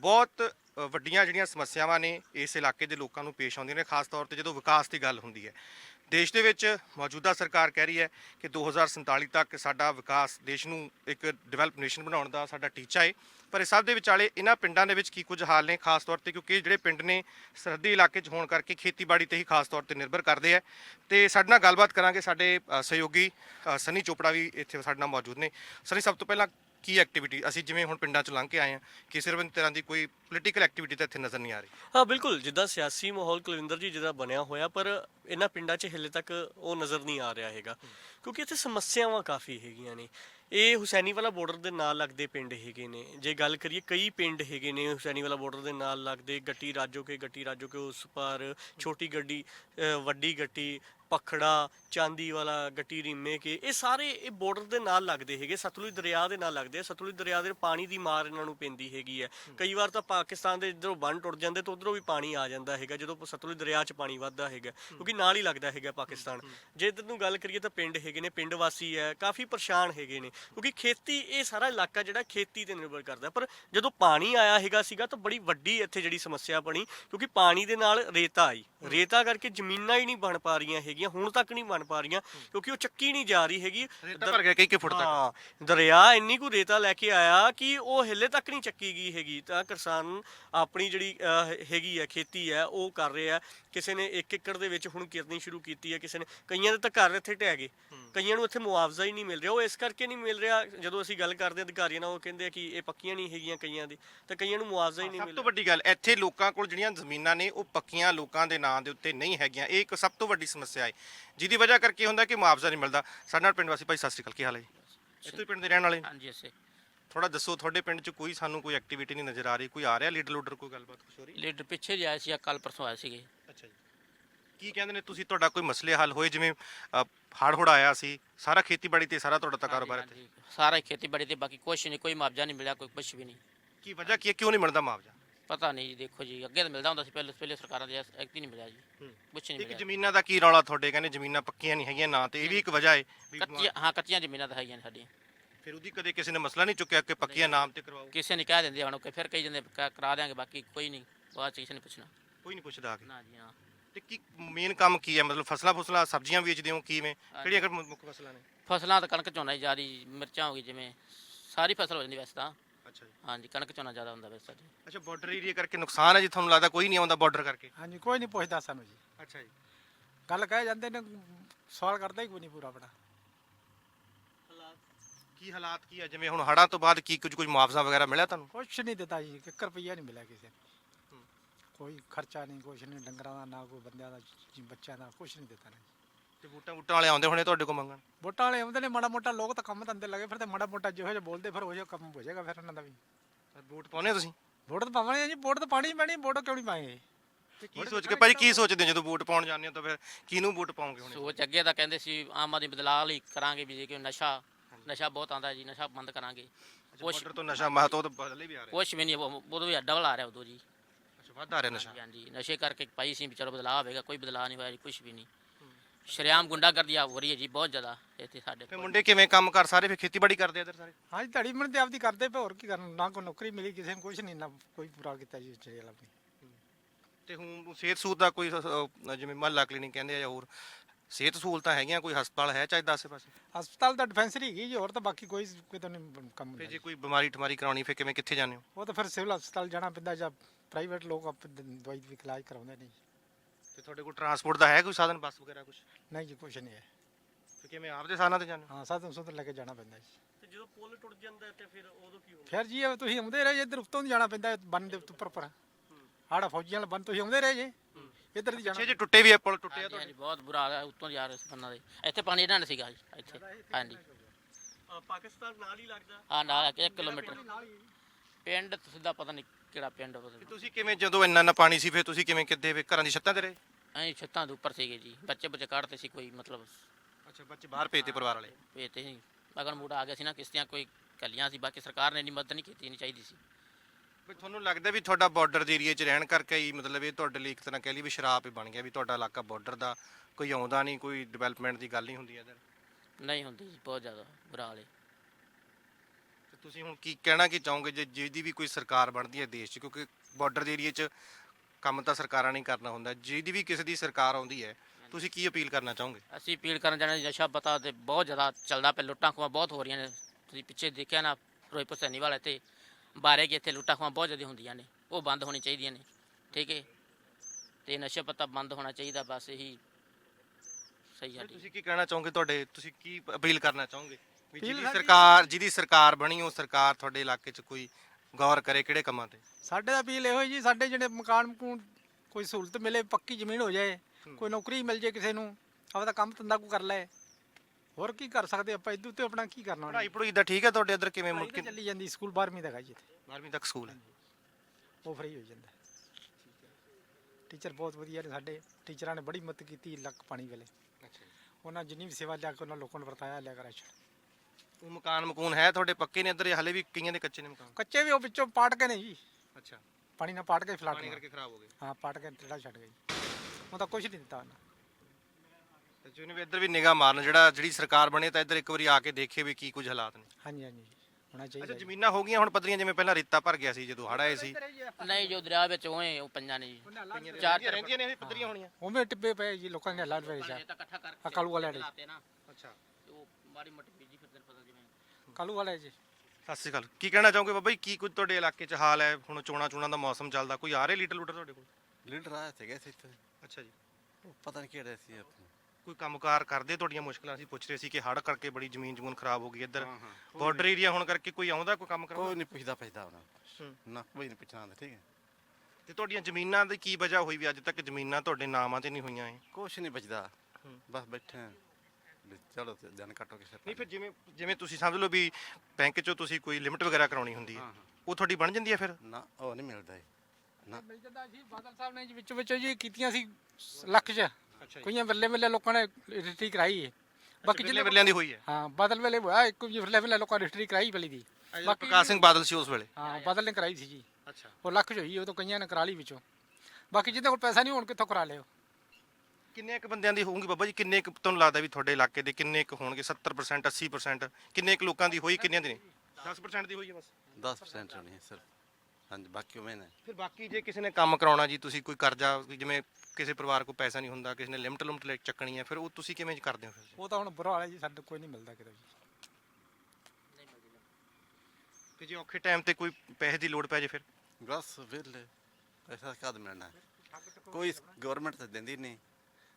ਬਹੁਤ ਵੱਡੀਆਂ ਜਿਹੜੀਆਂ ਸਮੱਸਿਆਵਾਂ ਨੇ ਇਸ ਇਲਾਕੇ ਦੇ ਲੋਕਾਂ ਨੂੰ ਪੇਸ਼ ਆਉਂਦੀਆਂ ਨੇ, ਖਾਸ ਤੌਰ ਤੇ ਜਦੋਂ ਵਿਕਾਸ ਦੀ ਗੱਲ ਹੁੰਦੀ ਹੈ। ਦੇਸ਼ ਦੇ ਵਿੱਚ ਮੌਜੂਦਾ ਸਰਕਾਰ ਕਹਿ ਰਹੀ ਹੈ ਕਿ 2047 ਤੱਕ ਸਾਡਾ ਵਿਕਾਸ ਦੇਸ਼ ਨੂੰ ਇੱਕ ਡਿਵੈਲਪ ਨੇਸ਼ਨ ਬਣਾਉਣ ਦਾ ਸਾਡਾ ਟੀਚਾ ਹੈ ਪਰ ਇਹ ਸਭ ਦੇ ਵਿਚਾਲੇ ਇਹਨਾਂ ਪਿੰਡਾਂ ਦੇ ਵਿੱਚ ਕੀ ਕੁਝ ਹਾਲ ਨੇ ਖਾਸ ਤੌਰ ਤੇ ਕਿਉਂਕਿ ਜਿਹੜੇ ਪਿੰਡ ਨੇ ਸਰਹੱਦੀ ਇਲਾਕੇ 'ਚ ਹੋਣ ਕਰਕੇ ਖੇਤੀਬਾੜੀ ਤੇ ਹੀ ਖਾਸ ਤੌਰ ਤੇ ਨਿਰਭਰ ਕਰਦੇ ਆ। ਤੇ ਸਾਡੇ ਨਾਲ ਗੱਲਬਾਤ ਕਰਾਂਗੇ ਸਾਡੇ ਸਹਿਯੋਗੀ ਅ, ਸਨੀ ਚੋਪੜਾ ਵੀ ਇੱਥੇ ਸਾਡੇ ਨਾਲ ਮੌਜੂਦ ਨੇ। ਸਨੀ ਸਭ ਤੋਂ ਪਹਿਲਾਂ ਕੀ ਐਕਟੀਵਿਟੀ ਅਸੀਂ ਜਿਵੇਂ ਹੁਣ ਪਿੰਡਾਂ 'ਚ ਲੰਘ ਕੇ ਆਏ ਆ ਕਿਸੇ ਵੀ ਤਰ੍ਹਾਂ ਦੀ ਕੋਈ ਪੋਲੀਟੀਕਲ ਐਕਟੀਵਿਟੀ ਤਾਂ ਇੱਥੇ ਨਜ਼ਰ ਨਹੀਂ ਆ ਰਹੀ। ਹਾਂ, ਬਿਲਕੁਲ, ਜਿੱਦਾਂ ਸਿਆਸੀ ਮਾਹੌਲ ਕੁਲਵਿੰਦਰ ਜੀ ਜਿਹਦਾ ਬਣਿਆ ਹੋਇਆ, ਪਰ ਇਹਨਾਂ ਪਿੰਡਾਂ 'ਚ ਹਲੇ ਤੱਕ ਉਹ ਨਜ਼ਰ ਨਹੀਂ ਆ ਰਿਹਾ ਹੈਗਾ, ਕਿਉਂਕਿ ਇੱਥੇ ਸਮੱਸਿਆਵਾਂ ਕਾਫੀ ਹੈਗੀਆਂ ਨੇ। ਇਹ ਹੁਸੈਨੀ ਵਾਲਾ ਬਾਰਡਰ ਦੇ ਨਾਲ ਲੱਗਦੇ ਪਿੰਡ ਹੈਗੇ ਨੇ। ਜੇ ਗੱਲ ਕਰੀਏ ਕਈ ਪਿੰਡ ਹੈਗੇ ਨੇ ਹੁਸੈਨੀ ਵਾਲਾ ਬਾਰਡਰ ਦੇ ਨਾਲ ਲੱਗਦੇ, ਗੱਟੀ ਰਾਜੋ ਕੇ, ਗੱਟੀ ਰਾਜੋ ਕੇ ਉਸ ਪਾਰ ਛੋਟੀ ਗੱਡੀ ਵੱਡੀ ਗੱਟੀ ਪਖੜਾ ਚਾਂਦੀ ਵਾਲਾ ਗੱਟੀ ਰੀਮੇ ਕੇ ਇਹ ਸਾਰੇ ਇਹ ਬਾਰਡਰ ਦੇ ਨਾਲ ਲੱਗਦੇ ਹੈਗੇ ਸਤਲੁਜ ਦਰਿਆ ਦੇ ਨਾਲ ਲੱਗਦੇ ਆ। ਸਤਲੁਜ ਦਰਿਆ ਦੇ ਪਾਣੀ ਦੀ ਮਾਰ ਇਹਨਾਂ ਨੂੰ ਪੈਂਦੀ ਹੈਗੀ ਹੈ। ਕਈ ਵਾਰ ਤਾਂ ਪਾਕਿਸਤਾਨ ਦੇ ਇਧਰੋਂ ਬੰਨ ਟੁੱਟ ਜਾਂਦੇ ਤਾਂ ਉਧਰੋਂ ਵੀ ਪਾਣੀ ਆ ਜਾਂਦਾ ਹੈਗਾ ਜਦੋਂ ਸਤਲੁਜ ਦਰਿਆ 'ਚ ਪਾਣੀ ਵੱਧਦਾ ਹੈਗਾ ਕਿਉਂਕਿ ਨਾਲ ਹੀ ਲੱਗਦਾ ਹੈਗਾ ਪਾਕਿਸਤਾਨ। ਜੇ ਇੱਧਰ ਨੂੰ ਗੱਲ ਕਰੀਏ ਤਾਂ ਪਿੰਡ ਹੈਗੇ ਨੇ ਪਿੰਡ ਵਾਸੀ ਹੈ ਕਾਫੀ ਪਰੇਸ਼ਾਨ ਹੈਗੇ ਨੇ ਕਿਉਂਕਿ ਖੇਤੀ ਇਹ ਸਾਰਾ ਇਲਾਕਾ ਜਿਹੜਾ ਖੇਤੀ ਤੇ ਨਿਰਭਰ ਕਰਦਾ। ਪਰ ਜਦੋਂ ਪਾਣੀ ਆਇਆ ਹੈਗਾ ਸੀਗਾ ਤਾਂ ਬੜੀ ਵੱਡੀ ਇੱਥੇ ਜਿਹੜੀ ਸਮੱਸਿਆ ਬਣੀ ਕਿਉਂਕਿ ਪਾਣੀ ਦੇ ਨਾਲ ਰੇਤਾ ਆਈ। ਰੇਤਾ ਕਰਕੇ ਜ਼ਮੀਨਾਂ ਹੀ ਨਹੀਂ ਬਣ ਪਾ ਰਹੀਆਂ ਹੈਗੀਆਂ। ਹੁਣ ਤੱਕ ਨਹੀਂ ਬਣ ਪਾ ਰਹੀਆਂ ਕਿਉਂਕਿ ਉਹ ਚੱਕੀ ਨਹੀਂ ਜਾ ਰਹੀ ਹੈਗੀ। ਰੇਤਾ ਭਰ ਗਿਆ ਕਈ ਕਈ ਫੁੱਟ ਤੱਕ। ਹਾਂ ਦਰਿਆ ਇੰਨੀ ਕੁ ਰੇਤਾ ਲੈ ਕੇ ਆਇਆ ਕਿ ਉਹ ਹਿੱਲੇ ਤੱਕ ਨਹੀਂ ਚੱਕੀ ਗਈ ਹੈਗੀ। ਤਾਂ ਕਿਸਾਨ ਆਪਣੀ ਜਿਹੜੀ ਹੈਗੀ ਹੈ ਖੇਤੀ ਹੈ ਉਹ ਕਰ ਰਿਹਾ ਕਿਸੇ ਨੇ 1 ਏਕੜ ਦੇ ਵਿੱਚ ਹੁਣ ਕਿਰਨੀ ਸ਼ੁਰੂ ਕੀਤੀ ਹੈ ਕਿਸੇ ਨੇ ਕਈਆਂ ਦੇ ਤਾਂ ਘਰ ਇੱਥੇ ਢਹਿ ਗਏ। ਕਈਆਂ ਨੂੰ ਇੱਥੇ ਮੁਆਵਜ਼ਾ ਹੀ ਨਹੀਂ ਮਿਲ ਰਿਹਾ। ਉਹ ਇਸ ਕਰਕੇ ਨਹੀਂ ਮਿਲ ਰਿਹਾ ਜਦੋਂ ਅਸੀਂ ਗੱਲ ਕਰਦੇ ਹਾਂ ਅਧਿਕਾਰੀਆਂ ਨਾਲ ਉਹ ਕਹਿੰਦੇ ਆ ਕਿ ਇਹ ਪੱਕੀਆਂ ਨਹੀਂ ਹੈਗੀਆਂ ਕਈਆਂ ਦੀ। ਤਾਂ ਕਈਆਂ ਨੂੰ ਮੁਆਵਜ਼ਾ ਹੀ ਨਹੀਂ ਸਭ ਮਿਲ ਤੋਂ ਰਿਹਾ। ਵੱਡੀ ਗੱਲ ਇੱਥੇ ਲੋਕਾਂ ਕੋਲ ਜਿਹੜੀਆਂ ਜ਼ਮੀਨਾਂ ਨੇ ਉਹ ਪੱਕੀਆਂ ਲੋਕਾਂ ਦੇ ਨਾਂ ਦੇ ਉੱਤੇ ਨਹੀਂ ਹੈਗੀਆਂ। ਇਹ ਇੱਕ ਸਭ ਤੋਂ ਵੱਡੀ ਸਮੱਸਿਆ ਹੈ। ਜਿਹਦੀ ਵਜ੍ਹਾ ਕਰਕੇ ਹੁੰਦਾ ਕਿ ਮੁਆਵਜ਼ਾ ਨਹੀਂ ਮਿਲਦਾ। ਸਾਡੇ ਨਾਲ ਪਿੰਡ ਵਾਸੀ ਭਾਈ ਸਤਿ ਸ਼੍ਰੀ ਅਕਾਲ ਕੀ ਹਾਲ ਹੈ ਜੀ? ਇੱਥੇ ਪਿੰਡ ਦੇ ਰਹਿਣ ਵਾਲੇ। ਹਾਂਜੀ ਅਸੀਂ। ਥੋੜਾ ਦੱਸੋ ਤੁਹਾਡੇ ਪਿੰਡ 'ਚ ਕੋਈ ਸਾਨੂੰ ਕੋਈ ਐਕਟੀਵਿਟੀ ਨਹੀਂ ਨਜ਼ਰ ਆ ਰਹੀ ਕੋਈ ਆ ਰਿਹਾ ਲੀਡਰ ਲੂਡਰ ਕੋਈ ਗੱਲਬਾਤ ਕੁਛ ਹੋ ਰਹੀ? ਲੀਡਰ ਪਿੱਛੇ ਜਿਆ ਸੀ ਕੱਲ ਪਰਸੋਂ ਆਏ ਸੀਗੇ। ਅੱਛਾ ਜੀ। ਕੀ ਕਹਿੰਦੇ ਨੇ ਤੁਸੀਂ ਤੁਹਾਡਾ ਕੋਈ ਮਸਲੇ ਹੱਲ ਹੋਏ? ਜਿਵੇਂ ਹੜ ਹੁੜ ਆਇਆ ਸੀ ਸਾਰਾ ਖੇਤੀਬਾੜੀ ਤੇ ਸਾਰਾ ਤੁਹਾਡਾ ਤਾਂ ਕਾਰੋਬਾਰ ਹੈ ਸਾਰਾ ਹੀ ਖੇਤੀਬਾੜੀ ਤੇ ਬਾਕੀ ਕੁਛ ਨਹੀਂ ਕੋਈ ਮੁਆਵਜ਼ਾ ਨਹੀਂ ਮਿਲਿਆ ਕੋਈ ਕੁਛ ਵੀ ਨਹੀਂ। ਕੀ ਵਜ੍ਹਾ ਕੀ ਹੈ? ਕਿਉਂ ਨਹੀਂ ਮਿਲਦਾ ਮੁਆਵਜ਼ਾ? ਪਤਾ ਨਹੀਂ ਜੀ ਦੇਖੋ ਜੀ ਅੱਗੇ ਤਾਂ ਮਿਲਦਾ ਹੁੰਦਾ ਸੀ ਪਹਿਲੇ ਪਹਿਲੇ ਸਰਕਾਰਾਂ ਦੇ ਐਕਟ ਹੀ ਨਹੀਂ ਮਿਲਿਆ ਜੀ। ਕੁਛ ਨਹੀਂ ਇੱਕ ਮਿਲਿਆ ਜ਼ਮੀਨਾਂ ਦਾ ਕੀ ਰੌਲਾ ਤੁਹਾਡੇ? ਕਹਿੰਦੇ ਜ਼ਮੀਨਾਂ ਪੱਕੀਆਂ ਨਹੀਂ ਹੈਗੀਆਂ ਨਾ ਤੇ ਇਹ ਵੀ ਇੱਕ ਵਜ੍ਹਾ ਹੈ ਵੀ ਕੱਚੀਆਂ ਹਾਂ ਕੱਚੀਆਂ ਜ਼ਮੀਨਾਂ ਤਾਂ ਹੈਗੀਆਂ ਨੇ ਸਾਡੀਆਂ। ਫਿਰ ਉਹਦੀ ਕਦੇ ਕਿਸੇ ਨੇ ਮਸਲਾ ਨਹੀਂ ਚੁੱਕਿਆ ਕਿ ਪੱਕੀਆਂ ਨਾਮ ਤੇ ਕਰਵਾਓ? ਕਿਸੇ ਨੇ ਕਹਿ ਦਿੰਦੇ ਹੁਣ ਕਿ ਫਿਰ ਕਈ ਜਾਂਦੇ ਕ- ਕਰਾ ਦਿਆਂਗੇ ਬਾਕੀ ਕੋਈ ਨਹੀਂ ਬਾਅਦ ਚ ਕਿਸੇ ਨੇ ਪੁੱਛਣਾ। ਕੋਈ ਨਹੀਂ ਪੁੱਛਦਾ ਆ ਕੇ। ਨਾ ਜੀ ਹਾਂ। ਤੇ ਕੀ ਮੇਨ ਕੰਮ ਕੀ ਹੈ ਮਤਲਬ ਫਸਲਾਂ ਫੁਸਲਾਂ ਸਬਜ਼ੀਆਂ ਵੇਚਦੇ ਹੋ ਕਿਵੇਂ? ਕਿਹੜੀਆਂ ਮੁੱਖ ਫਸਲਾਂ ਨੇ? ਫਸਲਾਂ ਤਾਂ ਕਣਕ ਝੋਨਾ ਹੀ ਜ਼ਿਆਦੀ ਮਿਰਚਾਂ ਹੋ ਗਈ ਜਿਵੇਂ ਸਾਰੀ ਫਸਲ ਹੋ ਜਾਂਦੀ ਵੈਸੇ ਤਾਂ। ਅੱਛਾ ਜੀ। ਹਾਂਜੀ ਕਣਕ ਝੋਨਾ ਜ਼ਿਆਦਾ ਹੁੰਦਾ ਵੈਸੇ ਸਾਡੀ ਅੱਛਾ ਬਾਰਡਰ ਏਰੀਆ ਕਰਕੇ ਨੁਕਸਾਨ ਹੈ ਜੀ ਤੁਹਾਨੂੰ ਲੱਗਦਾ ਕੋਈ ਨਹੀਂ ਆਉਂਦਾ ਬਾਰਡਰ ਕਰਕੇ? ਹਾਂਜੀ ਕੋਈ ਨਹੀਂ ਪੁੱਛਦਾ ਸਾਨੂੰ ਜੀ। ਅੱਛਾ ਜੀ। ਗੱਲ ਕਹਿ ਜਾਂਦੇ ਨੇ ਸਵਾਲ ਕਰਦਾ ਹੀ ਕੋਈ ਨਹੀਂ ਪੂਰਾ ਬੜਾ ਕੀ ਹਾਲਾਤ ਕੀ ਆ? ਜਿਵੇਂ ਹੁਣ ਹੜ੍ਹਾਂ ਤੋਂ ਬਾਅਦ ਕੀ ਕੁਝ ਕੁਝ ਮੁਆਵਜ਼ਾ ਵਗੈਰਾ ਮਿਲਿਆ ਤੁਹਾਨੂੰ? ਕੁਛ ਨਹੀਂ ਦਿੱਤਾ ਜੀ 1 ਰੁਪਈਆ ਨਹੀਂ ਮਿਲਿਆ ਕਿਸੇ ਨੂੰ। ਕੋਈ ਖਰਚਾ ਨਹੀਂ ਕੁਛ ਨਹੀਂ ਡੰਗਰਾਂ ਦਾ ਨਾ ਕੋਈ ਬੰਦਿਆਂ ਦਾ ਜੀ ਬੱਚਿਆਂ ਦਾ ਕੁਛ ਨਹੀਂ ਦਿੱਤਾ ਨਾ ਜੀ। ਤੇ ਵੋਟਾਂ ਵੋਟਾਂ ਵਾਲੇ ਆਉਂਦੇ ਹੋਣੇ ਤੁਹਾਡੇ ਕੋਲ ਮੰਗਣ? ਵੋਟਾਂ ਵਾਲੇ ਆਉਂਦੇ ਨੇ ਮਾੜਾ ਮੋਟਾ ਲੋਕ ਤਾਂ ਕੰਮ ਧੰਦੇ ਲੱਗੇ ਫਿਰ ਤੇ ਮਾੜਾ ਮੋਟਾ ਜਿਹੋ ਜਿਹਾ ਬੋਲਦੇ ਫਿਰ ਉਹ ਜਿਹਾ ਕੰਮ ਹੋ ਜਾਏਗਾ ਫਿਰ ਉਹਨਾਂ ਦਾ ਵੀ। ਵੋਟ ਪਾਉਨੇ ਹੋ ਤੁਸੀਂ? ਵੋਟ ਤਾਂ ਪਾਵਾਂਗੇ ਜੀ ਵੋਟ ਤਾਂ ਪਾਣੀ ਪੈਣੀ ਵੋਟ ਕਿਉਂ ਨਹੀਂ ਪਾਏਗੇ? ਕੀ ਸੋਚ ਕੇ ਭਾਜੀ ਕੀ ਸੋਚਦੇ ਹੋ ਜਦੋਂ ਵੋਟ ਪਾਉਣ ਜਾਂਦੇ ਹੋ ਤਾਂ ਫਿਰ ਕਿਹਨੂੰ ਵੋਟ ਪਾਉਂਗੇ ਹੁਣ? ਸੋਚ ਅੱਗੇ ਤਾਂ ਕਹਿੰਦੇ ਸੀ ਆਮ ਆਦਮੀ ਬਦਲਾਅ ਲਈ ਕਰਾਂਗੇ ਵੀ ਜੇ ਕਿ ਨਸ਼ਾ ਨਸ਼ਾ ਬਹੁਤ ਆਂਦਾ ਜੀ ਨਸ਼ਾ ਬੰਦ ਕਰਾਂਗੇ। ਕੁਛ ਤੋਂ ਨਸ਼ਾ ਮਹਤੋ ਤਾਂ ਬਦਲੇ ਵੀ ਆ ਰਿਹਾ। ਕੁਛ ਵੀ ਨਹੀਂ ਉਹ- ਉਦੋਂ ਵੀ ਡਬਲ ਆ ਰਿਹਾ ਉਦੋਂ ਜੀ। ਅੱਛਾ ਵੱਧ ਆ ਰਿਹਾ ਨਸ਼ਾ? ਹਾਂਜੀ ਨਸ਼ੇ ਕਰਕੇ ਪਾਈ ਸੀ ਵੀ ਚਲੋ ਬਦਲਾਅ ਹੋਵੇਗਾ ਕੋਈ ਬਦਲਾਅ ਨਹੀਂ ਹੋਇਆ ਜੀ ਕੁਛ ਵੀ ਨਹੀਂ। ਸ਼ਰਿਆਮ ਗੁੰਡਾਗਰਦੀ ਆ ਹੋ ਰਹੀ ਹੈ ਜੀ ਬਹੁਤ ਜ਼ਿਆਦਾ ਇੱਥੇ ਸਾਡੇ ਫਿਰ ਮੁੰਡੇ ਕਿਵੇਂ ਕੰਮ ਕਰ ਸਾਰੇ ਫਿਰ ਖੇਤੀਬਾੜੀ ਕਰਦੇ ਆ ਇੱਧਰ ਸਾਰੇ? ਹਾਂਜੀ ਧੜੀ ਮਨ ਤੇ ਆਪਦੀ ਕਰਦੇ ਪਏ ਹੋਰ ਕੀ ਕਰਨ ਨਾ ਕੋਈ ਨੌਕਰੀ ਮਿਲੀ ਕਿਸੇ ਨੂੰ ਕੁਛ ਨਹੀਂ ਨਾ ਕੋਈ ਪੂਰਾ ਕੀਤਾ ਜੀ ਚੇਲ ਆਪਣੀ ਤੇ ਹੁਣ ਸਿਹਤ ਸਹੂਲਤ ਦਾ ਕੋਈ ਅਹ, ਜਿਵੇਂ ਮਹੱਲਾ ਕਲੀਨਿਕ ਕਹਿੰਦੇ ਆ ਜਾਂ ਹੋਰ ਸਿਹਤ ਸਹੂਲਤਾਂ ਹੈਗੀਆਂ ਕੋਈ ਹਸਪਤਾਲ ਹੈ ਚਾਹੇ ਆਸੇ ਪਾਸੇ? ਹਸਪਤਾਲ ਤਾਂ ਡਿਫੈਂਸਰੀ ਹੈਗੀ ਜੀ ਹੋਰ ਤਾਂ ਬਾਕੀ ਕੋਈ ਕੋਈ ਤਾਂ ਨਹੀਂ ਕੰਮ ਹੁੰਦਾ ਜੇ ਕੋਈ ਬਿਮਾਰੀ ਠਮਾਰੀ ਕਰਾਉਣੀ ਫਿਰ ਕਿਵੇਂ ਕਿੱਥੇ ਜਾਂਦੇ ਹੋ? ਉਹ ਤਾਂ ਫਿਰ ਸਿਵਲ ਹਸਪਤਾਲ ਜਾਣਾ ਪੈਂਦਾ ਜਾਂ ਪ੍ਰਾਈਵੇਟ ਲੋਕ ਆਪ ਦ- ਦਵਾਈ ਵੀ ਇਲਾਜ ਕਰਾਉਂਦੇ ਨੇ ਜੀ। ਤੇ ਤੁਹਾਡੇ ਕੋਲ ਟਰਾਂਸਪੋਰਟ ਦਾ ਹੈ ਕੋਈ ਸਾਧਨ ਬੱਸ ਵਗੈਰਾ ਕੁਝ ਨਹੀਂ ਜੀ ਕੁਛ ਨਹੀਂ ਹੈ। ਫਿਰ ਕਿਵੇਂ ਆਪਦੇ ਸਾਧਨਾਂ ਤੇ ਜਾਂਦੇ ਹੋ? ਹਾਂ ਸਾਧਨ ਸੁਧਨ ਲੈ ਕੇ ਜਾਣਾ ਪੈਂਦਾ ਜੀ। ਤੇ ਜਦੋਂ ਪੁਲ ਟੁੱਟ ਜਾਂਦਾ ਤੇ ਫਿਰ ਉਦੋਂ ਕੀ ਹੁੰਦਾ? ਫਿਰ ਜੀ ਇਹ ਤੁਸੀਂ ਆਉਂਦੇ ਰਹੇ ਜੀ, ਇੱਧਰ ਉੱਤੋਂ ਦੀ ਜਾਣਾ ਪੈਂਦਾ ਬੰਨ ਦੇ ਉੱਪਰ ਉੱਪਰ ਆੜਾ ਫੌਜੀਆਂ ਵਾਲਾ ਬੰਨ ਤੁਸੀਂ ਆਉਂਦੇ ਰਹੇ ਜੀ? ਇੱਧਰ ਦੀ ਜਾਣਾ ਪਿੱਛੇ ਜੇ ਟੁੱਟੇ ਵੀ ਆ ਪੁਲ ਟੁੱਟੇ ਆ ਹਾਂਜੀ ਬਹੁਤ ਬੁਰਾ ਹਾਲ ਹੈ ਉੱਤੋਂ ਦੀ ਆ ਰਹੇ ਸੀ ਬੰਨਾਂ ਦੇ। ਇੱਥੇ ਪਾਣੀ ਇਹਨਾਂ ਨੇ ਸੀਗਾ ਜੀ ਇੱਥੇ। ਹਾਂਜੀ। ਅ, ਪਾਕਿਸਤਾਨ ਨਾਲ ਹੀ ਲੱਗਦਾ? ਆ ਨਾਲ 1 ਕਿਲੋਮੀਟਰ। ਪਿੰਡ ਤਾਂ ਸਿੱਧਾ ਪਤਾ ਨਹੀਂ ਕਿਹੜਾ ਪਿੰਡ ਤੇ ਤੁਸੀਂ ਕਿਵੇਂ ਜਦੋਂ ਇੰਨਾ ਇੰਨਾ ਪਾਣੀ ਸੀ ਫਿਰ ਤੁਸੀਂ ਕਿਵੇਂ ਕਿੱਦੇ ਵੀ ਘਰਾਂ ਦੀ ਛੱਤਾਂ ਤੇ ਰਹੇ? ਐਂ ਛੱਤਾਂ ਦੇ ਉੱਪਰ ਸੀਗੇ ਜੀ। ਬੱਚੇ ਬੱਚੇ ਕੱਢਦੇ ਸੀ ਕੋਈ ਮਤਲਬ। ਅੱਛਾ ਬੱਚੇ ਬਾਹਰ ਭੇਜਤੇ ਪਰਿਵਾਰ ਵਾਲੇ? ਤੇ ਹੀ ਅਗਰ ਮੂਡ ਆ ਗਿਆ ਸੀ ਨਾ ਕਿਸ਼ਤੀਆਂ ਕੋਈ ਕੱਲੀਆਂ ਸੀ। ਬਾਕੀ ਸਰਕਾਰ ਨੇ ਇੰਨੀ ਮਦਦ ਨਹੀਂ ਕੀਤੀ ਨਹੀਂ ਚਾਹੀਦੀ ਸੀ। ਵੀ ਤੁਹਾਨੂੰ ਲੱਗਦਾ ਵੀ ਤੁਹਾਡਾ ਬਾਰਡਰ ਦੇ ਏਰੀਆ 'ਚ ਰਹਿਣ ਕਰਕੇ ਹੀ ਮਤਲਬ ਇਹ ਤੁਹਾਡੇ ਲਈ ਇੱਕ ਤਰ੍ਹਾਂ ਕਹਿ ਲਈ ਵੀ ਸ਼ਰਾਪ ਹੀ ਬਣ ਗਿਆ ਵੀ ਤੁਹਾਡਾ ਇਲਾਕਾ ਬਾਰਡਰ ਦਾ ਕੋਈ ਆਉਂਦਾ ਨਹੀਂ ਕੋਈ ਡਿਵੈਲਪਮੈਂਟ ਦੀ ਗੱਲ ਨਹੀਂ ਹੁੰਦੀ ਇੱਧਰ? ਨਹੀਂ ਹੁੰਦੀ ਜੀ ਬਹੁਤ ਜ਼ਿਆਦਾ ਬੁਰਾ ਹਾਲ ਹੈ। ਤੇ ਤੁਸੀਂ ਹੁਣ ਕੀ ਕਹਿਣਾ ਕੀ ਚਾਹੋਗੇ ਜੇ ਜਿਹਦੀ ਵੀ ਕੋਈ ਸਰਕਾਰ ਬਣਦੀ ਹੈ ਦੇਸ਼ 'ਚ? ਕਿਉਂਕਿ ਬਾਰਡਰ ਦੇ ਏਰੀਆ 'ਚ ਕੰਮ ਤਾਂ ਸਰਕਾਰਾਂ ਨਹੀਂ ਕਰਨਾ ਹੁੰਦਾ। ਜਿਹਦੀ ਵੀ ਕਿਸੇ ਦੀ ਸਰਕਾਰ ਆਉਂਦੀ ਹੈ ਤੁਸੀਂ ਕੀ ਅਪੀਲ ਕਰਨਾ ਚਾਹੋਗੇ? ਅਸੀਂ ਅਪੀਲ ਕਰਨ ਜੀ, ਨਸ਼ਾ ਪਤਾ ਤੇ ਬਹੁਤ ਜ਼ਿਆਦਾ ਚੱਲਦਾ ਪਿਆ ਲੁੱਟਾਂ ਖੋਹਾਂ ਬਹੁਤ ਹੋ ਰਹੀਆਂ ਨੇ। ਤੁਸੀਂ ਪਿੱਛੇ ਦੇਖਿਆ ਨਾ ਫਿਰੋਜ਼ਪੁਰ ਸੈਨੀ ਵਾਲਾ ਤੇ ਬਾਰੇ ਕਿ ਇੱਥੇ ਲੁੱਟਾਂ ਖੋਹਾਂ ਬਹੁਤ ਜ਼ਿਆਦਾ ਹੁੰਦੀਆਂ ਨੇ। ਉਹ ਬੰਦ ਹੋਣੀ ਚਾਹੀਦੀਆਂ ਨੇ ਠੀਕ ਹੈ? ਤੇ ਨਸ਼ਾ ਪਤਾ ਬੰਦ ਹੋਣਾ ਚਾਹੀਦਾ ਬਸ ਇਹੀ ਸਹੀ ਹੈ ਤੁਸੀਂ ਕੀ ਕਹਿਣਾ ਚਾਹੋਗੇ ਤੁਹਾਡੇ? ਤੁਸੀਂ ਕੀ ਅਪੀਲ ਕਰਨਾ ਚਾਹੋਗੇ? ਵੀ ਜਿਹਦੀ ਸਰਕਾਰ ਜਿਹਦੀ ਸਰਕਾਰ ਬਣੀ ਉਹ ਸਰਕਾਰ ਤੁਹਾਡੇ ਇਲਾਕੇ 'ਚ ਕੋਈ ਗੌਰ ਕਰੇ ਕਿਹੜੇ ਕੰਮਾਂ ਤੇ? ਸਾਡੇ ਦਾ ਅਪੀਲ ਇਹੋ ਜੀ ਸਾਡੇ ਜਿਹੜੇ ਮਕਾਨ ਮਕੂਨ ਕੋਈ ਸਹੂਲਤ ਮਿਲੇ ਪੱਕੀ ਜ਼ਮੀਨ ਹੋ ਜਾਏ ਕੋਈ ਨੌਕਰੀ ਮਿਲ ਜੇ ਕਿਸੇ ਨੂੰ ਆਪਦਾ ਕੰਮ ਧੰਦਾ ਕੋ ਕਰ ਲੈ। ਹੋਰ ਕੀ ਕਰ ਸਕਦੇ ਆਪਾਂ? ਇਦੋਂ ਤੇ ਆਪਣਾ ਕੀ ਕਰਨਾ ਪੜ੍ਹਾਈ ਪੜੂਈ ਦਾ ਠੀਕ ਹੈ ਤੁਹਾਡੇ ਇੱਧਰ ਕਿਵੇਂ ਮੁੜ ਕੇ? ਚੱਲੀ ਜਾਂਦੀ ਸਕੂਲ 12ਵੀਂ ਤੱਕ ਆ ਜੀ ਇੱਥੇ। 12ਵੀਂ ਤੱਕ ਸਕੂਲ ਹੈ। ਉਹ ਫ੍ਰੀ ਹੋ ਜਾਂਦਾ। ਟੀਚਰ ਬਹੁਤ ਵਧੀਆ ਨੇ ਸਾਡੇ। ਟੀਚਰਾਂ ਨੇ ਬੜੀ ਮਦਦ ਕੀਤੀ ਲੱਕ ਪਾਣੀ ਵੇਲੇ। ਅੱਛਾ ਉਹਨਾਂ ਜਿੰਨੀ ਵੀ ਸੇਵਾ ਲਿਆ ਕੇ ਉਹਨਾਂ ਲੋਕਾਂ ਨੂੰ ਵਰਤਾਇਆ ਲਿਆ ਕਰ ਉਹ ਮਕਾਨ ਮਕੂਨ ਹੈ ਤੁਹਾਡੇ? ਪੱਕੇ ਨੇ ਇੱਧਰ? ਜਾਂ ਹਲੇ ਵੀ ਕਈਆਂ ਦੇ ਕੱਚੇ ਨੇ ਮਕਾਨ? ਕੱਚੇ ਵੀ ਉਹ ਵਿੱਚੋਂ ਪਾਟ ਕੇ ਨੇ ਜੀ। ਅੱਛਾ। ਪਾਣੀ ਨਾਲ ਪਾਟ ਕੇ ਫਲਾਟ ਪਾਣੀ ਕਰਕੇ ਖਰਾਬ ਹੋ ਗਏ। ਹਾਂ ਪਾਟ ਕੇ ਟੇੜਾ ਛੱਡ ਗਈ ਉਹ ਤਾਂ ਕੁਝ ਨਹੀਂ ਦਿੱਤਾ ਉਹਨਾਂ। ਤੇ ਜਿਹਨੇ ਵੀ ਇੱਧਰ ਵੀ ਨਿਗਾਹ ਮਾਰਨ ਜਿਹੜਾ ਜਿਹੜੀ ਸਰਕਾਰ ਬਣੇ ਤਾਂ ਇੱਧਰ ਇੱਕ ਵਾਰੀ ਆ ਕੇ ਦੇਖੇ ਵੀ ਕੀ ਕੁਝ ਹਾਲਾਤ ਨੇ। ਹਾਂਜੀ ਹਾਂਜੀ। ਹੋਣਾ ਅੱਛਾ ਚਾਹੀਦਾ ਜੀ। ਜ਼ਮੀਨਾਂ ਹੋ ਗਈਆਂ ਹੁਣ ਪੱਧਰੀਆਂ ਜਿਵੇਂ ਪਹਿਲਾਂ ਰੇਤਾ ਭਰ ਗਿਆ ਸੀ ਜਦੋਂ ਹੜ੍ਹ ਆਏ ਸੀ। ਨਹੀਂ ਜੋ ਦਰਿਆ ਵਿੱਚ ਹੋਏ ਉਹ ਪੰਜਾਂ ਨੇ ਜੀ। ਚਾਰ ਚਾਰ ਰਹਿੰਦੀਆਂ ਨੇ ਇਹ ਪੱਧਰੀਆਂ ਹੋਣੀਆਂ? ਉਵੇਂ ਟਿੱਬੇ ਪਏ ਜੀ ਲੋਕਾਂ ਨੇ ਲਾਟ ਵੇਚਿਆ ਇਹ ਤਾਂ ਇਕੱਠਾ ਕਰਕੇ ਆਹ ਕਾਲੂ ਵਾਲਿਆਂ ਨੇ। ਲਾਤੇ ਨਾ। ਅੱਛਾ। ਤੇ ਉਹ ਮਾੜੀ ਮੋਟੀ ਬੀਜੀ ਫਿਰ। ਕਾਲੂ ਵਾਲੇ ਜੀ। ਸਤਿ ਸ਼੍ਰੀ ਅਕਾਲ। ਕੀ ਕਹਿਣਾ ਚਾਹੋਗੇ ਬਾਬਾ ਜੀ? ਕੀ ਕੁਝ ਤੁਹਾਡੇ ਇਲਾਕੇ 'ਚ ਹਾਲ ਹੈ? ਹੁਣ ਚੋਣਾ ਚੋਣਾ ਦਾ ਮੌਸਮ ਚੱਲਦਾ। ਕੋਈ ਆ ਰਹੇ ਲੀਡਰ ਲੂਡਰ ਤੁਹਾਡੇ ਕੋਲ? ਲੀਡਰ ਆਇਆ ਸੀਗਾ ਸੀ ਇੱਥੇ। ਅੱਛਾ ਜੀ। ਉਹ ਪਤਾ ਨਹੀਂ ਕਿਹੜੇ ਸੀ ਇੱਥੇ। ਕੋਈ ਕੰਮਕਾਰ ਕਰਦੇ ਤੁਹਾਡੀਆਂ ਮੁਸ਼ਕਲਾਂ? ਅਸੀਂ ਪੁੱਛ ਰਹੇ ਸੀ ਕਿ ਹੜ੍ਹ ਕਰਕੇ ਬੜੀ ਜ਼ਮੀਨ ਜਮੂਨ ਖਰਾਬ ਹੋ ਗਈ ਇੱਧਰ। ਹਾਂ, ਹਾਂ। ਬਾਰਡਰ ਏਰੀਆ ਹੋਣ ਕਰਕੇ ਕੋਈ ਆਉਂਦਾ ਕੋਈ ਕੰਮ ਕੋਈ ਕਰਾਉਂਦਾ ਨਹੀਂ ਪੁੱਛਦਾ ਪੁੱਛਦਾ ਉਹਨਾਂ ਹੂੰ। ਨੂੰ। ਨਾ ਕੋਈ ਨਹੀਂ ਪੁੱਛਣਾ ਆਉਂਦਾ ਠੀਕ ਹੈ। ਤੇ ਤੁਹਾਡੀਆਂ ਜ਼ਮੀਨਾਂ ਦੀ ਕੀ ਵਜ੍ਹਾ ਹੋਈ ਵੀ ਅੱਜ ਤੱਕ ਜ਼ਮੀਨਾਂ ਤੁਹਾਡੇ ਨਾਮਾਂ ਤੇ ਨਹੀਂ ਹੋਈਆਂ ਇਹ? ਕੁਛ ਨਹੀਂ ਬਚਦਾ ਹੂੰ। ਬਸ ਬੈਠੇ ਹਾਂ। ਵੀ ਚਲੋ ਤੇ ਦਿਨ ਕੱਟੋ ਕਿਸੇ ਨਹੀਂ ਫਿਰ ਜਿਵੇਂ ਜਿਵੇਂ ਤੁਸੀਂ ਸਮਝ ਲਓ ਵੀ ਬੈਂਕ 'ਚੋਂ ਤੁਸੀਂ ਕੋਈ ਲਿਮਟ ਵਗੈਰਾ ਕਰਾਉਣੀ ਹੁੰਦੀ ਹੈ। ਉਹ ਤੁਹਾਡੀ ਬਣ ਜਾਂਦੀ ਹੈ ਫਿਰ? ਨਾ ਉਹ ਨਹੀਂ ਮਿਲਦਾ ਜੀ। ਨਾ। ਮਿਲ ਜਾਂਦਾ ਜੀ ਬਾਦਲ ਸਾਹਿਬ ਨੇ ਜੀ ਵਿੱਚ ਵਿੱਚ ਜੀ ਕੀਤੀਆਂ ਸੀ ਲੱਖ ਚ। ਕਈਆਂ ਵੇਲੇ ਵੇਲੇ ਲੋਕਾਂ ਨੇ ਰਜਿਸਟਰੀ ਕਰਾਈ ਹੈ। ਬਾਕੀ ਜਿੰਨੇ ਵੇਲਿਆਂ ਦੀ ਹੋਈ ਹੈ। ਹਾਂ ਬਾਦਲ ਵੇਲੇ ਹੋਇਆ ਇੱਕ ਜੀ ਵੇਲੇ ਵੇਲੇ ਲੋਕਾਂ ਨੇ ਰਜਿਸਟਰੀ ਕਰਾਈ ਪਹਿਲੀ ਦੀ। ਬਾਕੀ ਪ੍ਰਕਾਸ਼ ਸਿੰਘ ਬਾਦਲ ਸੀ ਉਸ ਵੇਲੇ। ਹਾਂ ਬਾਦਲ ਨੇ ਕਰਾਈ ਸੀ ਜੀ। ਅੱਛਾ। ਉਹ ਲੱਖ ਚ ਹੋਈ ਉਹ ਤਾਂ ਕਈਆਂ ਨੇ ਕਰਾ ਲਈ ਵਿੱਚੋਂ। ਬਾਕੀ ਜਿਹਦੇ ਕੋਲ ਪੈਸਾ ਨਹੀਂ ਹੋਣ ਕਿੱਥੋਂ ਕਰਾ ਲਿਓ? ਕਿੰਨੇ ਕੁ ਬੰਦਿਆਂ ਦੀ ਹੋਊਗੀ ਬਾਬਾ ਜੀ? ਕਿੰਨੇ ਕੁ ਤੁਹਾਨੂੰ ਲੱਗਦਾ ਵੀ ਤੁਹਾਡੇ ਇਲਾਕੇ ਦੇ ਕਿੰਨੇ ਕੁ ਹੋਣਗੇ? 70% 80% ਕਿੰਨੇ ਕੁ ਲੋਕਾਂ ਦੀ ਹੋਈ ਕਿੰਨਿਆਂ ਦੀ ਨਹੀਂ? 10% ਦੀ ਹੋਈ ਹੈ ਬਸ। 10% ਹੋਣੀ ਹੈ ਸਿਰਫ ਹਾਂਜੀ ਬਾਕੀ ਉਵੇਂ ਨੇ ਫਿਰ ਬਾਕੀ ਜੇ ਕਿਸੇ ਨੇ ਕੰਮ ਕਰਾਉਣਾ ਜੀ ਤੁਸੀਂ ਕੋਈ ਕਰਜ਼ਾ ਜਿਵੇਂ ਕਿਸੇ ਪਰਿਵਾਰ ਕੋਲ ਪੈਸਾ ਨਹੀਂ ਹੁੰਦਾ ਕਿਸੇ ਨੇ ਲਿਮਟ ਲਿਮਟ ਲੈ ਚੱਕਣੀ ਹੈ ਫਿਰ ਉਹ ਤੁਸੀਂ ਕਿਵੇਂ ਕਰਦੇ ਹੋ ਫਿਰ? ਉਹ ਤਾਂ ਹੁਣ ਬੁਰਾ ਹਾਲ ਹੈ ਜੀ ਸਾਡੇ ਕੋਈ ਨਹੀਂ ਮਿਲਦਾ ਕਿਤੇ ਜੀ ਤੇ ਜੇ ਔਖੇ ਟਾਈਮ ਤੇ ਕੋਈ ਪੈਸੇ ਦੀ ਲੋੜ ਪੈ ਜੇ ਫਿਰ? ਬਸ ਵਿਹਲੇ ਪੈਸਾ ਕਦ ਮਿਲਣਾ? ਹੈ? ਕੋਈ ਗਵਰਨਮੈਂਟ ਤਾਂ ਦਿੰਦੀ ਨਹੀਂ।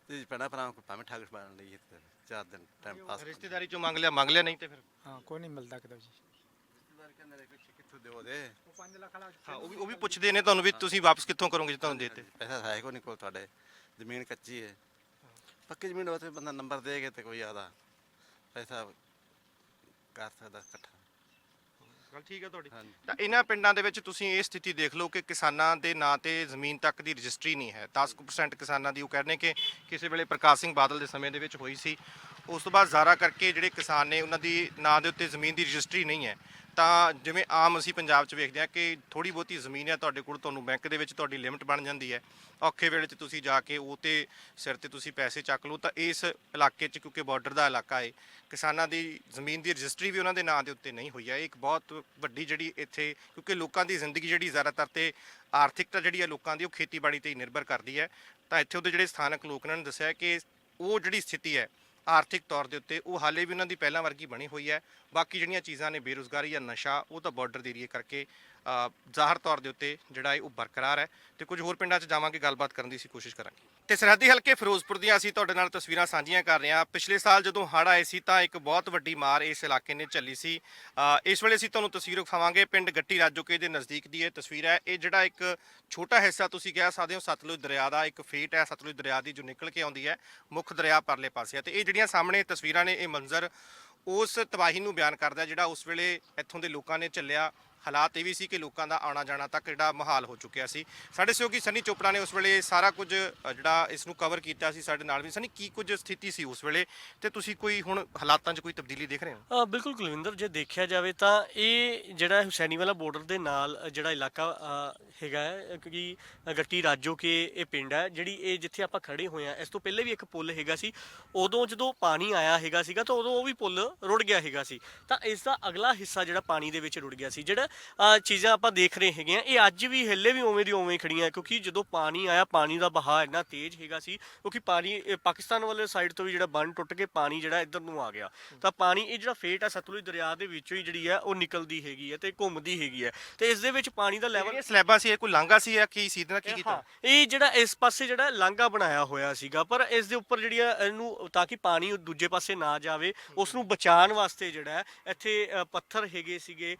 ਤੇ ਪੈਣਾ ਭਰਾ ਕੋਈ ਭਾਵੇਂ ਠੱਗ ਬਣ ਲਈ ਤੇ ਚਾਰ ਦਿਨ ਟਾਈਮ ਪਾਸ ਰਿਸ਼ਤੇਦਾਰੀ ਚੋਂ ਮੰਗ ਲਿਆ ਮੰਗ ਲਿਆ ਨਹੀਂ ਤੇ ਫਿਰ? ਹਾਂ ਕੋਈ ਨਹੀਂ ਮਿਲਦਾ ਕਿਤੇ ਜੀ ਰਿਸ਼ਤੇਦਾਰ ਕਹਿੰਦੇ ਨੇ ਕਿ ਕਿੱਥੋਂ ਦਿਓ ਦੇ ਉਹ 5 ਲੱਖ ਵਾਲਾ ਹਾਂ ਉਹ ਵੀ ਉਹ ਵੀ ਪੁੱਛਦੇ ਨੇ ਤੁਹਾਨੂੰ ਵੀ ਤੁਸੀਂ ਵਾਪਸ ਕਿੱਥੋਂ ਕਰੋਗੇ ਜੇ ਤੁਹਾਨੂੰ ਦੇਤੇ। ਪੈਸਾ ਹੈ ਕੋਈ ਨਹੀਂ ਕੋਲ ਤੁਹਾਡੇ। ਜ਼ਮੀਨ ਕੱਚੀ ਹੈ ਪੱਕੀ ਜ਼ਮੀਨ ਹੋਵੇ ਤੇ ਬੰਦਾ ਨੰਬਰ ਦੇਗੇ ਤੇ ਕੋਈ ਆਦਾ। ਪੈਸਾ ਕਰ ਸਕਦਾ ਇਕੱਠਾ। ਗੱਲ ਠੀਕ ਹੈ ਤੁਹਾਡੀ। ਤਾਂ ਇਹਨਾਂ ਪਿੰਡਾਂ ਦੇ ਵਿੱਚ ਤੁਸੀਂ ਇਹ ਸਥਿਤੀ ਦੇਖ ਲਓ ਕਿ ਕਿਸਾਨਾਂ ਦੇ ਨਾਂ ਤੇ ਜ਼ਮੀਨ ਤੱਕ ਦੀ ਰਜਿਸਟਰੀ ਨਹੀਂ ਹੈ। 10% ਕਿਸਾਨਾਂ ਦੀ ਉਹ ਕਹਿੰਦੇ ਕਿ ਕਿਸੇ ਵੇਲੇ ਪ੍ਰਕਾਸ਼ ਸਿੰਘ ਬਾਦਲ ਦੇ ਸਮੇਂ ਦੇ ਵਿੱਚ ਹੋਈ ਸੀ। ਉਸ ਤੋਂ ਬਾਅਦ ਜ਼ਾਰਾ ਕਰਕੇ ਜਿਹੜੇ ਕਿਸਾਨ ਨੇ ਉਹਨਾਂ ਦੀ ਨਾਂ ਦੇ ਉੱਤੇ ਜ਼ਮੀਨ ਦੀ ਰਜਿਸਟਰੀ ਨਹੀਂ ਹੈ। ਤਾਂ ਜਿਵੇਂ ਆਮ ਅਸੀਂ ਪੰਜਾਬ 'ਚ ਵੇਖਦੇ ਹਾਂ ਕਿ ਥੋੜੀ ਬਹੁਤੀ ਜ਼ਮੀਨ ਹੈ ਤੁਹਾਡੇ ਕੋਲ, ਤੁਹਾਨੂੰ ਬੈਂਕ ਦੇ ਵਿੱਚ ਤੁਹਾਡੀ ਲਿਮਟ ਬਣ ਜਾਂਦੀ ਹੈ। ਔਖੇ ਵੇਲੇ 'ਚ ਤੁਸੀਂ ਜਾ ਕੇ ਉਹ ਤੇ ਸਿਰ ਤੇ ਤੁਸੀਂ ਪੈਸੇ ਚੱਕ ਲਓ ਤਾਂ ਇਸ ਇਲਾਕੇ 'ਚ ਕਿਉਂਕਿ ਬਾਰਡਰ ਦਾ ਇਲਾਕਾ ਹੈ ਕਿਸਾਨਾਂ ਦੀ ਜ਼ਮੀਨ ਦੀ ਰਜਿਸਟਰੀ ਵੀ ਉਹਨਾਂ ਦੇ ਨਾਂ ਦੇ ਉੱਤੇ ਨਹੀਂ ਹੋਈ ਹੈ। ਇਹ ਇੱਕ ਬਹੁਤ ਵੱਡੀ ਜਿਹੜੀ ਇੱਥੇ ਕਿਉਂਕਿ ਲੋਕਾਂ ਦੀ ਜ਼ਿੰਦਗੀ ਜਿਹੜੀ ਜ਼ਿਆਦਾਤਰ ਤੇ ਆਰਥਿਕਤਾ ਜਿਹੜੀ ਹੈ ਲੋਕਾਂ ਦੀ ਉਹ ਖੇਤੀਬਾੜੀ ਤੇ ਹੀ ਨਿਰਭਰ ਕਰਦੀ ਹੈ। ਤਾਂ ਇੱਥੇ ਉਹਦੇ ਜਿਹੜੇ ਸਥਾਨਕ ਲੋਕ ਨੇ ਦੱਸਿਆ ਕਿ ਉਹ ਜਿਹੜੀ ਸਥਿਤੀ ਹੈ ਆਰਥਿਕ ਤੌਰ ਦੇ ਉੱਤੇ ਉਹ ਹਾਲੇ ਵੀ ਉਹਨਾਂ ਦੀ ਪਹਿਲਾਂ ਵਰਗੀ ਬਣੀ ਹੋਈ ਹੈ। ਬਾਕੀ ਜਿਹੜੀਆਂ ਚੀਜ਼ਾਂ ਨੇ ਬੇਰੁਜ਼ਗਾਰੀ ਜਾਂ ਨਸ਼ਾ, ਉਹ ਤਾਂ ਬਾਰਡਰ ਦੇ ਏਰੀਏ ਕਰਕੇ ਜ਼ਾਹਰ ਤੌਰ ਦੇ ਉੱਤੇ ਜਿਹੜਾ ਹੈ ਉਹ ਬਰਕਰਾਰ ਹੈ ਤੇ ਕੁਝ ਹੋਰ ਪਿੰਡਾਂ 'ਚ ਜਾਵਾਂਗੇ, ਗੱਲਬਾਤ ਕਰਨ ਦੀ ਅਸੀਂ ਕੋਸ਼ਿਸ਼ ਕਰਾਂਗੇ। ਤੇ ਸਰਹੱਦੀ ਹਲਕੇ ਫਿਰੋਜ਼ਪੁਰ ਦੀਆਂ ਅਸੀਂ ਤੁਹਾਡੇ ਨਾਲ ਤਸਵੀਰਾਂ ਸਾਂਝੀਆਂ ਕਰ ਰਹੇ ਹਾਂ। ਪਿਛਲੇ ਸਾਲ ਜਦੋਂ ਹੜ੍ਹ ਆਏ ਸੀ ਤਾਂ ਇੱਕ ਬਹੁਤ ਵੱਡੀ ਮਾਰ ਇਸ ਇਲਾਕੇ ਨੇ ਝੱਲੀ ਸੀ। ਇਸ ਵੇਲੇ ਅਸੀਂ ਤੁਹਾਨੂੰ ਤਸਵੀਰ ਵਿਖਾਵਾਂਗੇ ਪਿੰਡ ਗੱਟੀ ਰਾਜੋਕੇ ਦੇ ਨਜ਼ਦੀਕ ਦੀ ਇਹ ਤਸਵੀਰ ਹੈ। ਇਹ ਜਿਹੜਾ ਇੱਕ ਛੋਟਾ ਹਿੱਸਾ ਤੁਸੀਂ ਕਹਿ ਸਕਦੇ ਹੋ, ਸਤਲੁਜ ਦਰਿਆ ਦਾ ਇੱਕ ਫੇਟ ਹੈ। ਸਤਲੁਜ ਦਰਿਆ ਦੀ ਜੋ ਨਿਕਲ ਕੇ ਆਉਂਦੀ ਹੈ, ਮੁੱਖ ਦਰਿਆ ਪਰਲੇ ਪਾਸੇ ਹੈ। ਤੇ ਇਹ ਜਿਹੜੀਆਂ ਸਾਹਮਣੇ ਤਸਵੀਰਾਂ ਨੇ, ਇਹ ਮੰਜ਼ਰ ਉਸ ਤਬਾਹੀ ਨੂੰ ਬਿਆਨ ਕਰਦਾ ਜਿਹੜਾ ਉਸ ਵੇਲੇ ਇੱਥੋਂ ਦੇ ਲੋਕਾਂ ਨੇ ਝੱਲਿਆ। ਹਾਲਾਤ ਇਹ ਵੀ ਸੀ ਕਿ ਲੋਕਾਂ ਦਾ ਆਉਣਾ ਜਾਣਾ ਤੱਕ ਜਿਹੜਾ ਮਹਾਲ ਹੋ ਚੁੱਕਿਆ ਸੀ। ਸਾਡੇ ਸਹਿਯੋਗੀ ਸਨੀ ਚੋਪੜਾ ਨੇ ਉਸ ਵੇਲੇ ਸਾਰਾ ਕੁਝ ਜਿਹੜਾ ਇਸ ਨੂੰ ਕਵਰ ਕੀਤਾ ਸੀ ਸਾਡੇ ਨਾਲ ਵੀ। ਸਨੀ ਕੀ ਕੁਝ ਸਥਿਤੀ ਸੀ ਉਸ ਵੇਲੇ? ਤੇ ਤੁਸੀਂ ਕੋਈ ਹੁਣ ਹਾਲਾਤਾਂ 'ਚ ਕੋਈ ਤਬਦੀਲੀ ਦੇਖ ਰਹੇ ਹੋ? ਬਿਲਕੁਲ ਕੁਲਵਿੰਦਰ ਜੇ ਦੇਖਿਆ ਜਾਵੇ ਤਾਂ ਇਹ ਜਿਹੜਾ ਹੁਸੈਨੀ ਵਾਲਾ ਬਾਰਡਰ ਦੇ ਨਾਲ ਜਿਹੜਾ ਇਲਾਕਾ ਹੈਗਾ ਹੈ, ਕਿਉਂਕਿ ਗੱਟੀ ਰਾਜੋ ਕੇ ਇਹ ਪਿੰਡ ਹੈ ਜਿਹੜੀ ਇਹ ਜਿੱਥੇ ਆਪਾਂ ਖੜੇ ਹੋਏ ਆ ਇਸ ਤੋਂ ਪਹਿਲੇ ਵੀ ਇੱਕ ਪੁੱਲ ਹੈਗਾ ਸੀ। ਉਦੋਂ ਜਦੋਂ ਪਾਣੀ ਆਇਆ ਹੈਗਾ ਸੀਗਾ ਤਾਂ ਉਦੋਂ ਉਹ ਵੀ ਪੁੱਲ ਰੁੜ ਗਿਆ ਹੈਗਾ ਸੀ। ਤਾਂ ਇਸ ਦਾ ਅਗਲਾ ਹਿੱਸਾ ਜਿਹੜਾ ਪਾਣੀ ਦੇ ਵਿੱਚ ਰੁੜ ਗਿਆ ਸੀ ਜਿਹੜਾ ਚੀਜ਼ਾਂ ਆਪਾਂ ਦੇਖ ਰਹੇ ਹੈਗੇ ਆ। ਇਹ ਅੱਜ ਵੀ ਹੱਲੇ ਵੀ ਉਵੇਂ ਦੀ ਉਵੇਂ ਖੜੀਆਂ ਕਿਉਂਕਿ ਜਦੋਂ ਪਾਣੀ ਆਇਆ ਪਾਣੀ ਦਾ ਵਹਾਅ ਇੰਨਾ ਤੇਜ਼ ਹੈਗਾ ਸੀ ਕਿਉਂਕਿ ਪਾਣੀ ਪਾਕਿਸਤਾਨ ਵਾਲੇ ਸਾਈਡ ਤੋਂ ਵੀ ਜਿਹੜਾ ਬੰਨ ਟੁੱਟ ਕੇ ਪਾਣੀ ਜਿਹੜਾ ਇੱਧਰ ਨੂੰ ਆ ਗਿਆ। ਤਾਂ ਪਾਣੀ ਇਹ ਜਿਹੜਾ ਫੇਟ ਹੈ ਸਤਲੁਜ ਦਰਿਆ ਦੇ ਵਿੱਚੋਂ ਹੀ ਜਿਹੜੀ ਹੈ ਉਹ ਨਿਕਲਦੀ ਹੈਗੀ ਹੈ ਤੇ ਘੁੰਮਦੀ ਹੈਗੀ ਹੈ ਤੇ ਇਸ ਦੇ ਵਿੱਚ ਪਾਣੀ ਦਾ ਲੈਵਲ ਸਲੈਬਾਂ ਸੀ ਇਹ ਕੋਈ ਲਾਂਘਾ ਸੀ ਜਾਂ ਕੀ ਸੀ ਇਹਦੇ ਕੀ ਕੀਤਾ? ਇਹ ਜਿਹੜਾ ਇਸ ਪਾਸੇ ਜਿਹੜਾ ਲਾਂਘਾ ਬਣਾਇਆ ਹੋਇਆ ਸੀਗਾ ਪਰ ਇਸ ਦੇ ਉੱਪਰ ਜਿਹੜੀ ਆ ਇਹਨੂੰ ਤਾਂ ਕਿ ਪਾਣੀ ਦੂਜੇ ਪਾਸੇ ਨਾ ਜਾਵੇ ਉਸ ਨੂੰ ਬਚਾਉਣ ਵਾਸਤੇ ਜਿਹੜਾ ਇੱਥੇ ਪੱਥਰ ਹੈਗੇ ਸੀਗੇ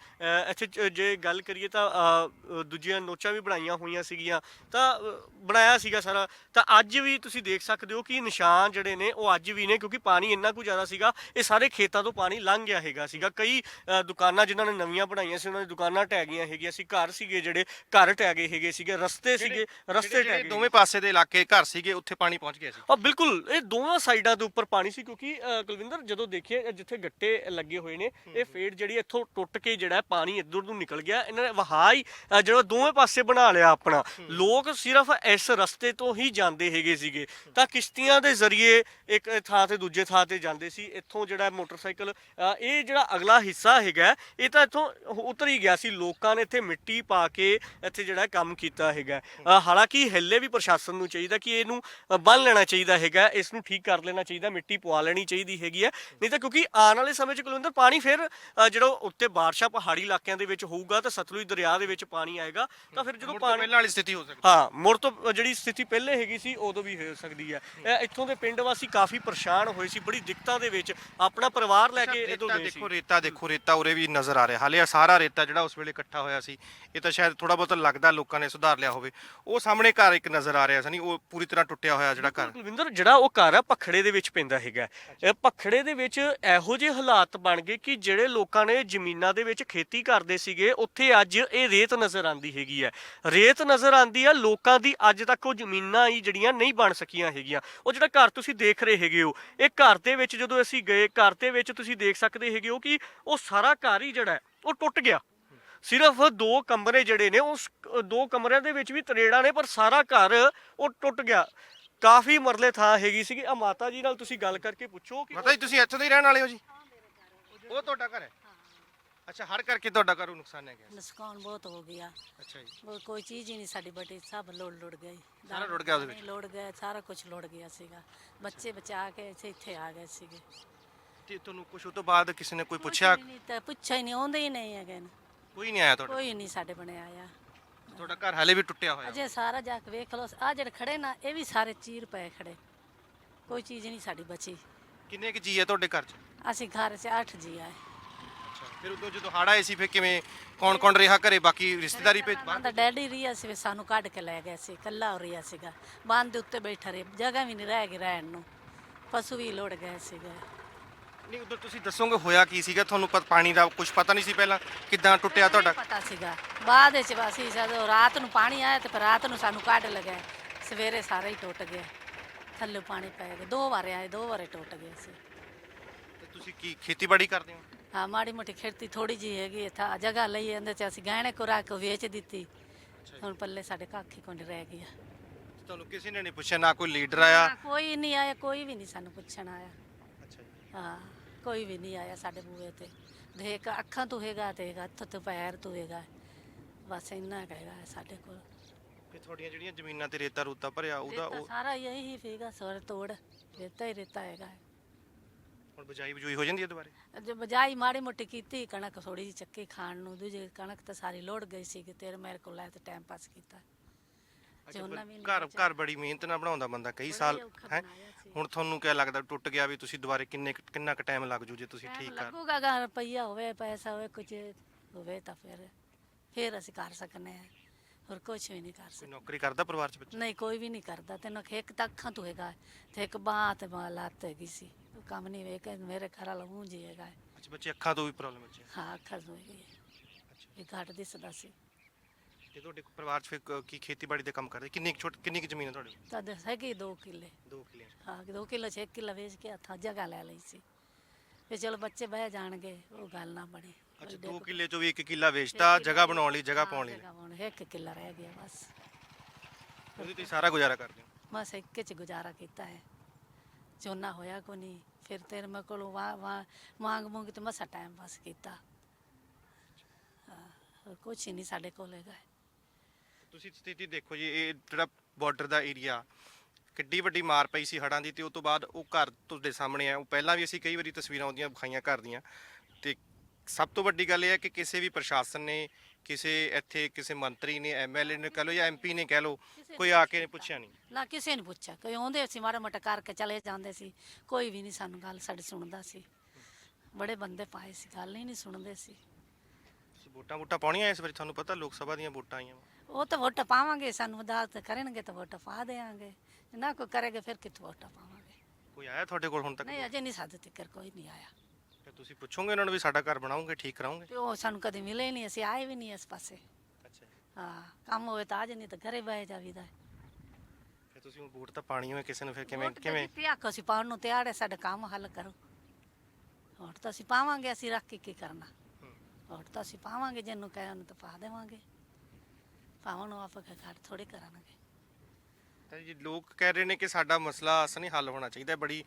ਇੱਥੇ ਜ- ਗੱਲ ਕਰੀਏ ਤਾਂ ਅ, ਦੂਜੀਆਂ ਨੋਚਾਂ ਵੀ ਬਣਾਈਆਂ ਹੋਈਆਂ ਸੀਗੀਆਂ ਤਾਂ ਅ, ਬਣਾਇਆ ਸੀਗਾ ਸਾਰਾ। ਤਾਂ ਅੱਜ ਵੀ ਤੁਸੀਂ ਦੇਖ ਸਕਦੇ ਹੋ ਕਿ ਨਿਸ਼ਾਨ ਜਿਹੜੇ ਨੇ ਉਹ ਅੱਜ ਵੀ ਨੇ ਕਿਉਂਕਿ ਪਾਣੀ ਇੰਨਾ ਕੁ ਜ਼ਿਆਦਾ ਸੀਗਾ ਇਹ ਸਾਰੇ ਖੇਤਾਂ ਤੋਂ ਪਾਣੀ ਲੰਘ ਗਿਆ ਹੈਗਾ ਸੀਗਾ। ਕਈ ਅ, ਦੁਕਾਨਾਂ ਜਿਨ੍ਹਾਂ ਨੇ ਨਵੀਆਂ ਬਣਾਈਆਂ ਸੀ ਉਹਨਾਂ ਦੀ ਦੁਕਾਨਾਂ ਟਹਿ ਗਈਆਂ ਹੈਗੀਆਂ ਸੀ। ਘਰ ਸੀਗੇ ਜਿਹੜੇ ਘਰ ਟਹਿ ਗਏ ਹੈਗੇ ਸੀਗੇ ਰਸਤੇ ਸੀਗੇ ਰਸਤੇ ਗਏ। ਦੋਵੇਂ ਪਾਸੇ ਦੇ ਇਲਾਕੇ ਘਰ ਸੀਗੇ ਉੱਥੇ ਪਾਣੀ ਪਹੁੰਚ ਗਿਆ ਸੀ। ਆ ਬਿਲਕੁਲ ਇਹ ਦੋਵਾਂ ਸਾਈਡਾਂ ਦੇ ਉੱਪਰ ਪਾਣੀ ਸੀ ਕਿਉਂਕਿ ਅ, ਕੁਲਵਿੰਦਰ ਜਦੋਂ ਦੇਖੀਏ ਜਿੱਥੇ ਗੱਟੇ ਲੱਗੇ ਹੋਏ ਨੇ ਇਹ ਫੇਡ ਜਿਹੜੀ ਇੱਥੋਂ ਟੁੱਟ ਕੇ ਜਿਹੜਾ ਹੈ ਪਾਣੀ ਇੱਧਰ ਨੂੰ ਨਿਕਲ ਗਿਆ। ਇਹਨਾਂ ਨੇ ਵਹਾਅ ਹੀ ਅ, ਜਿਹੜਾ ਦੋਵੇਂ ਪਾਸੇ ਬਣਾ ਲਿਆ ਆਪਣਾ। ਲੋਕ ਸਿਰਫ ਇਸ ਰਸਤੇ ਤੋਂ ਹੀ ਜਾਂਦੇ ਹੈਗੇ ਸੀਗੇ। ਤਾਂ ਕਿਸ਼ਤੀਆਂ ਦੇ ਜ਼ਰੀਏ ਇੱਕ ਥਾਂ ਤੇ ਦੂਜੇ ਥਾਂ ਤੇ ਜਾਂਦੇ ਸੀ। ਇੱਥੋਂ ਜਿਹੜਾ ਮੋਟਰਸਾਈਕਲ ਅ, ਇਹ ਜਿਹੜਾ ਅਗਲਾ ਹਿੱਸਾ ਹੈਗਾ ਇਹ ਤਾਂ ਇੱਥੋਂ ਉਤਰ ਹੀ ਗਿਆ ਸੀ। ਲੋਕਾਂ ਨੇ ਇੱਥੇ ਮਿੱਟੀ ਪਾ ਕੇ ਇੱਥੇ ਜਿਹੜਾ ਕੰਮ ਕੀਤਾ ਹੈਗਾ। ਅ, ਹਾਲਾਂਕਿ ਹੱਲੇ ਵੀ ਪ੍ਰਸ਼ਾਸਨ ਨੂੰ ਚਾਹੀਦਾ ਕਿ ਇਹਨੂੰ ਅ, ਬੰਨ ਲੈਣਾ ਚਾਹੀਦਾ ਹੈਗਾ। ਇਸ ਨੂੰ ਠੀਕ ਕਰ ਲੈਣਾ ਚਾਹੀਦਾ। ਮਿੱਟੀ ਪਵਾ ਲੈਣੀ ਚਾਹੀਦੀ ਹੈਗੀ ਹੈ। ਨਹੀਂ ਤਾਂ ਕਿਉਂਕਿ ਆਉਣ ਵਾਲੇ ਸਮੇਂ 'ਚ ਕੁਲਵਿੰਦਰ ਪਾਣੀ ਫਿਰ ਅ, ਜਿਹੜਾ ਉੱਤੇ ਬਾਰਿਸ਼ਾਂ ਪਹਾੜੀ ਇਲਾਕਿਆਂ ਦੇ ਵਿੱਚ ਹੋਊਗਾ ਤਾਂ ਸਤਲੁਜ ਦਰਿਆ ਦੇ ਵਿੱਚ ਪਾਣੀ ਆਏਗਾ ਤਾਂ ਫਿਰ ਜਦੋਂ ਪਾਣੀ ਪਹਿਲਾਂ ਵਾਲੀ ਸਥਿਤੀ ਹੋ ਸਕਦੀ। ਹਾਂ ਮੁੜ ਤੋਂ ਜਿਹੜੀ ਸਥਿਤੀ ਪਹਿਲੇ ਹੈਗੀ ਸੀ ਉਦੋਂ ਵੀ ਹੋ ਸਕਦੀ ਹੈ। ਇਹ ਇੱਥੋਂ ਦੇ ਪਿੰਡ ਵਾਸੀ ਕਾਫੀ ਪਰੇਸ਼ਾਨ ਹੋਏ ਸੀ ਬੜੀ ਦਿੱਕਤਾਂ ਦੇ ਵਿੱਚ ਆਪਣਾ ਪਰਿਵਾਰ ਲੈ ਕੇ ਇਦੋਂ ਰੇਤਾ ਗਏ ਸੀ। ਦੇਖੋ ਰੇਤਾ ਦੇਖੋ ਰੇਤਾ ਉਰੇ ਵੀ ਨਜ਼ਰ ਆ ਰਿਹਾ। ਹਾਲੇ ਸਾਰਾ ਰੇਤਾ ਜਿਹੜਾ ਉਸ ਵੇਲੇ ਇਕੱਠਾ ਹੋਇਆ ਸੀ ਇਹ ਤਾਂ ਸ਼ਾਇਦ ਥੋੜਾ ਬਹੁਤ ਲੱਗਦਾ ਲੋਕਾਂ ਨੇ ਸੁਧਾਰ ਲਿਆ ਹੋਵੇ। ਉਹ ਸਾਹਮਣੇ ਘਰ ਇੱਕ ਨਜ਼ਰ ਆ ਰਿਹਾ ਸਨੀ ਉਹ ਪੂਰੀ ਤਰ੍ਹਾਂ ਟੁੱਟਿਆ ਹੋਇਆ ਜਿਹੜਾ ਘਰ। ਕੁਲਵਿੰਦਰ ਜਿਹੜਾ ਉਹ ਘਰ ਆ ਪਖੜੇ ਦੇ ਵਿੱਚ ਪੈਂਦਾ ਹੈਗਾ। ਇਹ ਪਖੜੇ ਦੇ ਵਿੱਚ ਇਹੋ ਜਿਹੇ ਹਾਲਾਤ ਬਣ ਗਏ ਕਿ ਜਿਹੜੇ ਲੋਕਾਂ ਨੇ ਜ਼ਮੀਨਾਂ ਦੇ ਵਿੱਚ ਖੇਤੀ ਕਰਦੇ ਸੀਗੇ ਉੱਥੇ ਅੱਜ ਇਹ ਰੇਤ ਨਜ਼ਰ ਆਂਦੀ ਹੈਗੀ ਹੈ। ਰੇਤ ਨਜ਼ਰ ਆਂਦੀ ਆ ਲੋਕਾਂ ਦੀ ਅੱਜ ਤੱਕ ਉਹ ਜ਼ਮੀਨਾਂ ਹੀ ਜਿਹੜੀਆਂ ਨਹੀਂ ਬਣ ਸਕੀਆਂ ਹੈਗੀਆਂ। ਉਹ ਜਿਹੜਾ ਘਰ ਤੁਸੀਂ ਦੇਖ ਰਹੇ ਹੈਗੇ ਹੋ ਇਹ ਘਰ ਦੇ ਵਿੱਚ ਜਦੋਂ ਅਸੀਂ ਗਏ ਘਰ ਦੇ ਵਿੱਚ ਤੁਸੀਂ ਦੇਖ ਸਕਦੇ ਹੈਗੇ ਹੋ ਕਿ ਉਹ ਸਾਰਾ ਘਰ ਹੀ ਜਿਹੜਾ ਉਹ ਟੁੱਟ ਗਿਆ। ਸਿਰਫ ਦੋ ਕਮਰੇ ਜਿਹੜੇ ਨੇ ਉਸ ਦੋ ਕਮਰਿਆਂ ਦੇ ਵਿੱਚ ਵੀ ਤਰੇੜਾਂ ਨੇ ਪਰ ਸਾਰਾ ਘਰ ਉਹ ਟੁੱਟ ਗਿਆ। ਕਾਫੀ ਮਰਲੇ ਥਾਂ ਹੈਗੀ ਸੀਗੀ। ਆ ਮਾਤਾ ਜੀ ਨਾਲ ਤੁਸੀਂ ਗੱਲ ਕਰਕੇ ਪੁੱਛੋ ਕਿ ਪਤਾ ਜੀ ਤੁਸੀਂ ਇੱਥੋਂ ਦੇ ਹੀ ਰਹਿਣ ਵਾਲੇ ਹੋ ਜੀ? ਉਹ ਤੁਹਾਡਾ ਘਰ ਹੈ? ਅੱਛਾ ਹਰ ਕਰਕੇ ਤੁਹਾਡਾ ਘਰ ਨੁਕਸਾਨ ਹੈ ਗਿਆ ਨੁਕਸਾਨ ਬਹੁਤ ਹੋ ਗਿਆ। ਅੱਛਾ ਜੀ। ਉਹ ਕੋਈ ਚੀਜ਼ ਹੀ ਨਹੀਂ ਸਾਡੀ ਬਟੀ ਸਭ ਲੋੜ ਲੁੜ ਗਈ ਸਾਰਾ ਰੁੜ ਗਿਆ ਉਹਦੇ ਵਿੱਚ? ਲੋੜ ਗਿਆ ਸਾਰਾ ਕੁਝ ਲੋੜ ਗਿਆ ਸੀਗਾ। ਬੱਚੇ ਬਚਾ ਕੇ ਇੱਥੇ ਇੱਥੇ ਆ ਗਏ ਸੀਗੇ। ਤੇ ਤੁਹਾਨੂੰ ਕੁਝ ਉਹ ਤੋਂ ਬਾਅਦ ਕਿਸੇ ਨੇ ਕੋਈ ਪੁੱਛਿਆ? ਕੁਛ ਨਹੀਂ ਤਾਂ ਪੁੱਛਿਆ ਹੀ ਨਹੀਂ ਆਉਂਦੇ ਹੀ ਨਹੀਂ ਹੈਗੇ ਨੇ। ਕੋਈ ਨਹੀਂ ਆਇਆ ਤੁਹਾਡਾ ਕੋਈ ਨਹੀਂ ਸਾਡੇ ਬਣੇ ਆਇਆ। ਤੁਹਾਡਾ ਘਰ ਹਾਲੇ ਵੀ ਟੁੱਟਿਆ ਹੋਇਆ ਅਜੇ ਸਾਰਾ ਜਾ ਕੇ ਵੇਖ ਲਓ ਆ ਜਿਹੜੇ ਖੜੇ ਨਾ ਇਹ ਵੀ ਸਾਰੇ ਚੀਰ ਪਏ ਖੜੇ। ਕੋਈ ਚੀਜ਼ ਨਹੀਂ ਸਾਡੀ ਬਚੀ। ਕਿੰਨੇ ਕੁ ਜੀ ਹੈ ਤੁਹਾਡੇ ਘਰ 'ਚ? ਅਸੀਂ ਘਰ 'ਚ 8 ਜੀ ਆਏ ਫਿਰ ਉਦੋਂ ਜਦੋਂ ਹੜ ਆਏ ਸੀ ਫਿਰ ਕਿਵੇਂ ਕੌਣ ਕੌਣ ਰਿਹਾ ਘਰੇ? ਬਾਕੀ ਰਿਸ਼ਤੇਦਾਰੀ ਭੇਜ ਮਾਂ ਦਾ ਡੈਡੀ ਰਿਆ ਸੀ ਵੀ ਸਾਨੂੰ ਕੱਢ ਕੇ ਲੈ ਗਿਆ ਸੀ ਕੱਲਾ ਹੋ ਰਿਹਾ ਸੀਗਾ। ਬੰਦ ਦੇ ਉੱਤੇ ਬੈਠਾ ਰਿਹਾ ਜਗ੍ਹਾ ਵੀ ਨਹੀਂ ਰਹਿ ਗਈ ਰਹਿਣ ਨੂੰ। ਪਸ਼ੂ ਵੀ ਲੋੜ ਗਏ ਸੀਗੇ। ਨਹੀਂ ਉਦੋਂ ਤੁਸੀਂ ਦੱਸੋਗੇ ਹੋਇਆ ਕੀ ਸੀਗਾ? ਤੁਹਾਨੂੰ ਪ- ਪਾਣੀ ਦਾ ਕੁਝ ਪਤਾ ਨਹੀਂ ਸੀ ਪਹਿਲਾਂ ਕਿੱਦਾਂ ਟੁੱਟਿਆ ਤੁਹਾਡਾ? ਨਹੀਂ ਪਤਾ ਸੀਗਾ। ਬਾਅਦ ਵਿੱਚ ਅਸੀਂ ਜਦੋਂ ਰਾਤ ਨੂੰ ਪਾਣੀ ਆਇਆ ਤੇ ਫਿਰ ਰਾਤ ਨੂੰ ਸਾਨੂੰ ਕੱਢ ਲਗਾਇਆ ਸਵੇਰੇ ਸਾਰਾ ਹੀ ਟੁੱਟ ਗਿਆ ਥੱਲੇ ਪਾਣੀ ਪੈ ਗਿਆ। ਦੋ ਵਾਰ ਆਏ ਦੋ ਵਾਰੇ ਟੁੱਟ ਗਏ ਸੀ। ਤੇ ਤੁਸੀਂ ਕੀ ਖੇਤੀਬਾੜੀ ਕਰਦੇ ਹੋ? ਹਾਂ ਮਾੜੀ ਮੋਟੀ ਖੇਤੀ ਥੋੜੀ ਜੀ ਹੈਗੀ ਥਾ ਜਗ੍ਹਾ ਲਈ ਇਹਦੇ ਚ ਅਸੀਂ ਗਹਿਣੇ ਕੇ ਵੇਚ ਦਿੱਤੀ। ਹੁਣ ਪੱਲੇ ਸਾਡੇ ਕਾਖੀ ਕੋਲ ਰਹਿ ਗਿਆ ਤੁਹਾਨੂੰ ਕਿਸੇ ਨੇ ਨਹੀਂ ਪੁੱਛਿਆ ਨਾ ਕੋਈ ਲੀਡਰ ਆਇਆ? ਹਾਂ, ਕੋਈ ਨਹੀਂ ਆਇਆ ਕੋਈ ਵੀ ਨਹੀਂ ਸਾਨੂੰ ਪੁੱਛਣ ਆਇਆ। ਅੱਛਾ ਜੀ। ਹਾਂ ਕੋਈ ਵੀ ਨਹੀਂ ਆਇਆ ਸਾਡੇ ਬੂਹੇ ਤੇ। ਦੇਖ ਅੱਖਾਂ ਤੋਂ ਹੈਗਾ ਤੇ ਹੱਥ ਤੋਂ ਪੈਰ ਤੋਂ ਹੈਗਾ ਬਸ ਇੰਨਾ ਕੁ ਹੈਗਾ ਸਾਡੇ ਕੋਲ। ਫਿਰ ਤੁਹਾਡੀਆਂ ਜਿਹੜੀਆਂ ਜ਼ਮੀਨਾਂ ਤੇ ਰੇਤਾ ਰੂਤਾ ਭਰਿਆ ਉਹਦਾ ਰੇਤਾ ਉਹ ਸਾਰਾ ਇਹੀ ਹੀ ਫੀਗਾ ਸਵਰ ਤੋੜ ਰੇਤਾ ਹੀ ਰੇਤਾ ਹੈਗਾ। ਹੁਣ ਬਜਾਈ ਬਜੂਈ ਹੋ ਜਾਂਦੀ ਹੈ ਦੁਬਾਰੇ? ਜੋ ਬਜਾਈ ਮਾੜੀ ਮੋਟੀ ਕੀਤੀ ਕਣਕ ਥੋੜੀ ਜਿਹੀ ਚੱਕੀ ਖਾਣ ਨੂੰ ਦੂਜੀ ਕਣਕ ਤਾਂ ਸਾਰੀ ਲੋੜ ਗਈ ਸੀ ਕਿ ਤੇਰੇ ਮੇਰੇ ਕੋਲ ਲੈ ਤੇ ਟਾਈਮ ਪਾਸ ਕੀਤਾ। ਵੀ ਘਰ। ਘਰ ਬੜੀ ਮਿਹਨਤ ਨਾਲ ਬਣਾਉਂਦਾ ਬੰਦਾ ਕਈ ਸਾਲ ਹੀ। ਹੁਣ ਤੁਹਾਨੂੰ ਕਿਆ ਲੱਗਦਾ ਟੁੱਟ ਗਿਆ ਵੀ ਤੁਸੀਂ ਦੁਬਾਰੇ ਕਿੰਨੇ ਕੁ- ਕਿੰਨਾ ਕੁ ਟਾਈਮ ਲੱਗ ਜੂ ਜੇ ਤੁਸੀਂ ਠੀਕ ਕਰ? ਲੱਗੂਗਾ ਗਾ ਰੁਪਈਆ ਹੋਵੇ ਪੈਸਾ ਹੋਵੇ ਕੁਝ ਹੋਵੇ ਤਾਂ ਫਿਰ ਫਿਰ ਅਸੀਂ ਕਰ ਸਕਨੇ ਆ। ਹੋਰ ਕੁਝ ਵੀ ਨਹੀਂ ਕਰ ਕੋਈ ਸਕਦੇ ਨੌਕਰੀ ਕਰਦਾ ਪਰਿਵਾਰ ਚ ਬੱਚਾ ਨਹੀਂ ਕੋਈ ਵੀ ਨਹੀਂ ਕਰਦਾ। ਤੈਨੂੰ ਇੱਕ ਤਾਂ ਅੱਖਾਂ ਤੋਂ ਹੈਗਾ। ਤੇ ਇੱਕ ਬਾਂਹ ਤੇ ਬਾਂਹ ਲੱਤ ਹੈਗੀ ਸੀ। ਕੰਮ ਨਹੀਂ ਵੇਖ ਮੇਰੇ ਘਰ ਵਾਲਾ ਮੂੰਹ ਜੀ ਹੈਗਾ। ਅੱਛਾ ਬੱਚੇ ਅੱਖਾਂ ਤੋਂ ਵੀ ਪ੍ਰੋਬਲਮ ਹੈ ਹਾਂ ਅੱਖਾਂ ਤੋਂ ਹੈਗੀ ਅੱਛਾ। ਇਹ ਘੱਟ ਦਿਸਦਾ ਸੀ। ਤੇ ਤੁਹਾਡੇ ਪਰਿਵਾਰ ਚ ਫਿਰ ਕ- ਕੀ ਖੇਤੀਬਾੜੀ ਦਾ ਕੰਮ ਕਰਦੇ? ਕਿੰਨੀ ਕੁ ਛੋਟ ਕਿੰਨੀ ਕੁ ਜ਼ਮੀਨ ਹੈ ਤੁਹਾਡੇ ਕੋਲ? ਤਦ ਹੈਗੀ 2 ਕਿੱਲੇ। 2 ਕਿੱਲੇ ਹਾਂ 2 ਕਿੱਲੇ ਚ 1 ਕਿੱਲਾ ਵੇਚ ਕੇ ਹੱਥਾਂ ਜਗ੍ਹਾ ਲੈ ਲਈ ਸੀ। ਵੀ ਚਲੋ ਬੱਚੇ ਬਹਿ ਜਾਣਗੇ ਉਹ ਗੱਲ ਨਾ ਬਣੀ। ਅੱਛਾ 2 ਕਿੱਲੇ ਚੋਂ ਵੀ 1 ਕਿੱਲਾ ਵੇਚਤਾ ਜਗ੍ਹਾ ਬਣਾਉਣ ਲਈ ਜਗ੍ਹਾ ਪਾਉਣ ਲਈ। ਜਗ੍ਹਾ ਪਾਉਣ ਲਈ ਇੱਕ ਕਿੱਲਾ ਰਹਿ ਗਿਆ ਬਸ। ਉਹਦੇ ਤੇ ਹੀ ਸਾਰਾ ਗੁਜ਼ਾਰਾ ਕਰਦੇ ਹੋ? ਬਸ ਇੱਕ ਚ ਗੁਜ਼ਾਰਾ ਕੀਤਾ ਹੈ। ਝੋਨਾ ਹੋਇਆ ਕੋ ਨਹੀਂ ਫਿਰ ਤੇਰੇ ਮੈਂ ਕੋਲੋਂ ਵਾ ਵਾ ਮੰਗ ਮੰਗ ਤੇ ਮਸਾ ਟਾਈਮ ਪਾਸ ਕੀਤਾ। ਹਾਂ ਨਹੀਂ ਸਾਡੇ ਕੋਲ ਹੈਗਾ। ਤੁਸੀਂ ਸਥਿਤੀ ਦੇਖੋ ਜੀ, ਇਹ ਜਿਹੜਾ ਬਾਰਡਰ ਦਾ ਏਰੀਆ ਕਿੱਡੀ ਵੱਡੀ ਮਾਰ ਪਈ ਸੀ ਹੜਾਂ ਦੀ ਤੇ ਉਸ ਤੋਂ ਬਾਅਦ ਉਹ ਘਰ ਤੁਹਾਡੇ ਸਾਹਮਣੇ ਆ। ਉਹ ਪਹਿਲਾਂ ਵੀ ਅਸੀਂ ਕਈ ਵਾਰੀ ਤਸਵੀਰਾਂ ਉਹਦੀਆਂ ਵਿਖਾਈਆਂ ਘਰ ਦੀਆਂ ਤੇ ਸਭ ਤੋਂ ਵੱਡੀ ਗੱਲ ਇਹ ਹੈ ਕਿ ਕਿਸੇ ਵੀ ਪ੍ਰਸ਼ਾਸਨ ਨੇ ਕਿਸੇ ਇੱਥੇ ਕਿਸੇ ਮੰਤਰੀ ਨੇ ਐਮਐਲਏ ਨੇ ਕਹ ਲਓ ਜਾਂ ਐਮਪੀ ਨੇ ਕਹਿ ਲਓ ਕੋਈ ਆ ਕੇ ਪੁੱਛਿਆ ਨਹੀਂ? ਨਾ ਕਿਸੇ ਨੇ ਪੁੱਛਿਆ। ਕੋਈ ਆਉਂਦੇ ਸੀ ਮਾੜਾ ਮੋਟਾ ਕਰਕੇ ਚਲੇ ਜਾਂਦੇ ਸੀ। ਕੋਈ ਵੀ ਨਹੀਂ ਸਾਨੂੰ ਗੱਲ ਸਾਡੀ ਸੁਣਦਾ ਸੀ। ਬੜੇ ਬੰਦੇ ਪਾਏ ਸੀ ਗੱਲ ਹੀ ਨਹੀਂ ਸੁਣਦੇ ਸੀ। ਤੁਸੀਂ ਵੋਟਾਂ ਵੋਟਾਂ ਪਾਉਣੀਆਂ ਇਸ ਵਾਰੀ ਤੁਹਾਨੂੰ ਪਤਾ ਲੋਕ ਸਭਾ ਦੀਆਂ ਵੋਟਾਂ ਆਈਆਂ ਵਾ। ਉਹ ਤਾਂ ਵੋਟ ਪਾਵਾਂਗੇ ਸਾਨੂੰ ਅਦਾਲਤ ਕਰਨਗੇ ਤਾਂ ਵੋਟ ਪਾ ਦੇਾਂਗੇ ਨਾ ਕੋਈ ਕਰੇਗਾ ਫਿਰ ਕਿੱਥੋਂ ਵੋਟ ਪਾਵਾਂਗੇ? ਕੋਈ ਆਇਆ ਤੁਹਾਡੇ ਕੋਲ ਹੁਣ ਤੱਕ? ਨਹੀਂ ਅਜੇ ਨਹੀਂ ਸਾਡੇ ਤੱਕ ਕੋਈ ਨਹੀਂ ਆਇਆ। ਤੁਸੀਂ ਪੁੱਛੋਗੇ ਉਹਨਾਂ ਨੂੰ ਵੀ ਸਾਡਾ ਘਰ ਬਣਾਉਂਗੇ ਠੀਕ ਕਰਾਉਂਗੇ? ਤੇ ਉਹ ਸਾਨੂੰ ਕਦੇ ਮਿਲੇ ਨਹੀਂ ਅਸੀਂ ਆਏ ਵੀ ਨਹੀਂ ਇਸ ਪਾਸੇ। ਅੱਛਾ ਹਾਂ ਕੰਮ ਹੋਵੇ ਤਾਂ ਆ ਤਾਂ ਘਰੇ ਬਹਿ ਜਾਵੀਦਾ। ਫਿਰ ਤੁਸੀਂ ਹੁਣ ਵੋਟ ਤਾਂ ਪਾਣੀ ਹੋਏ ਕਿਸੇ ਨੂੰ ਫਿਰ ਕਿਵੇਂ ਤਾਂ ਕਿਵੇਂ ਦਿੱਤੀ ਆਖੋ ਅਸੀਂ ਪਾਉਣ ਨੂੰ ਤਿਆਰ ਹੈ ਸਾਡਾ ਕੰਮ ਹੱਲ ਕਰੋ। ਵੋਟ ਤਾਂ ਅਸੀਂ ਪਾਵਾਂਗੇ ਅਸੀਂ ਰੱਖ ਕੇ ਕੀ ਕਰਨਾ। ਵੋਟ ਤਾਂ ਅਸੀਂ ਪਾਵਾਂਗੇ ਜਿਹਨੂੰ ਕਹੇ ਉਹਨੂੰ ਤਾਂ ਪਾ ਦੇਵਾਂਗੇ। ਪਾਵਣ ਨੂੰ ਆਪਾਂ ਘਰ ਥੋੜੇ ਕਰਾਂਗੇ। ਤਾਂ ਜੀ ਲੋਕ ਕਹਿ ਰਹੇ ਨੇ ਕਿ ਸਾਡਾ ਮਸਲਾ ਅਸਲ ਨਹੀਂ ਹੱਲ ਹੋਣਾ ਚਾਹੀਦਾ ਬੜੀ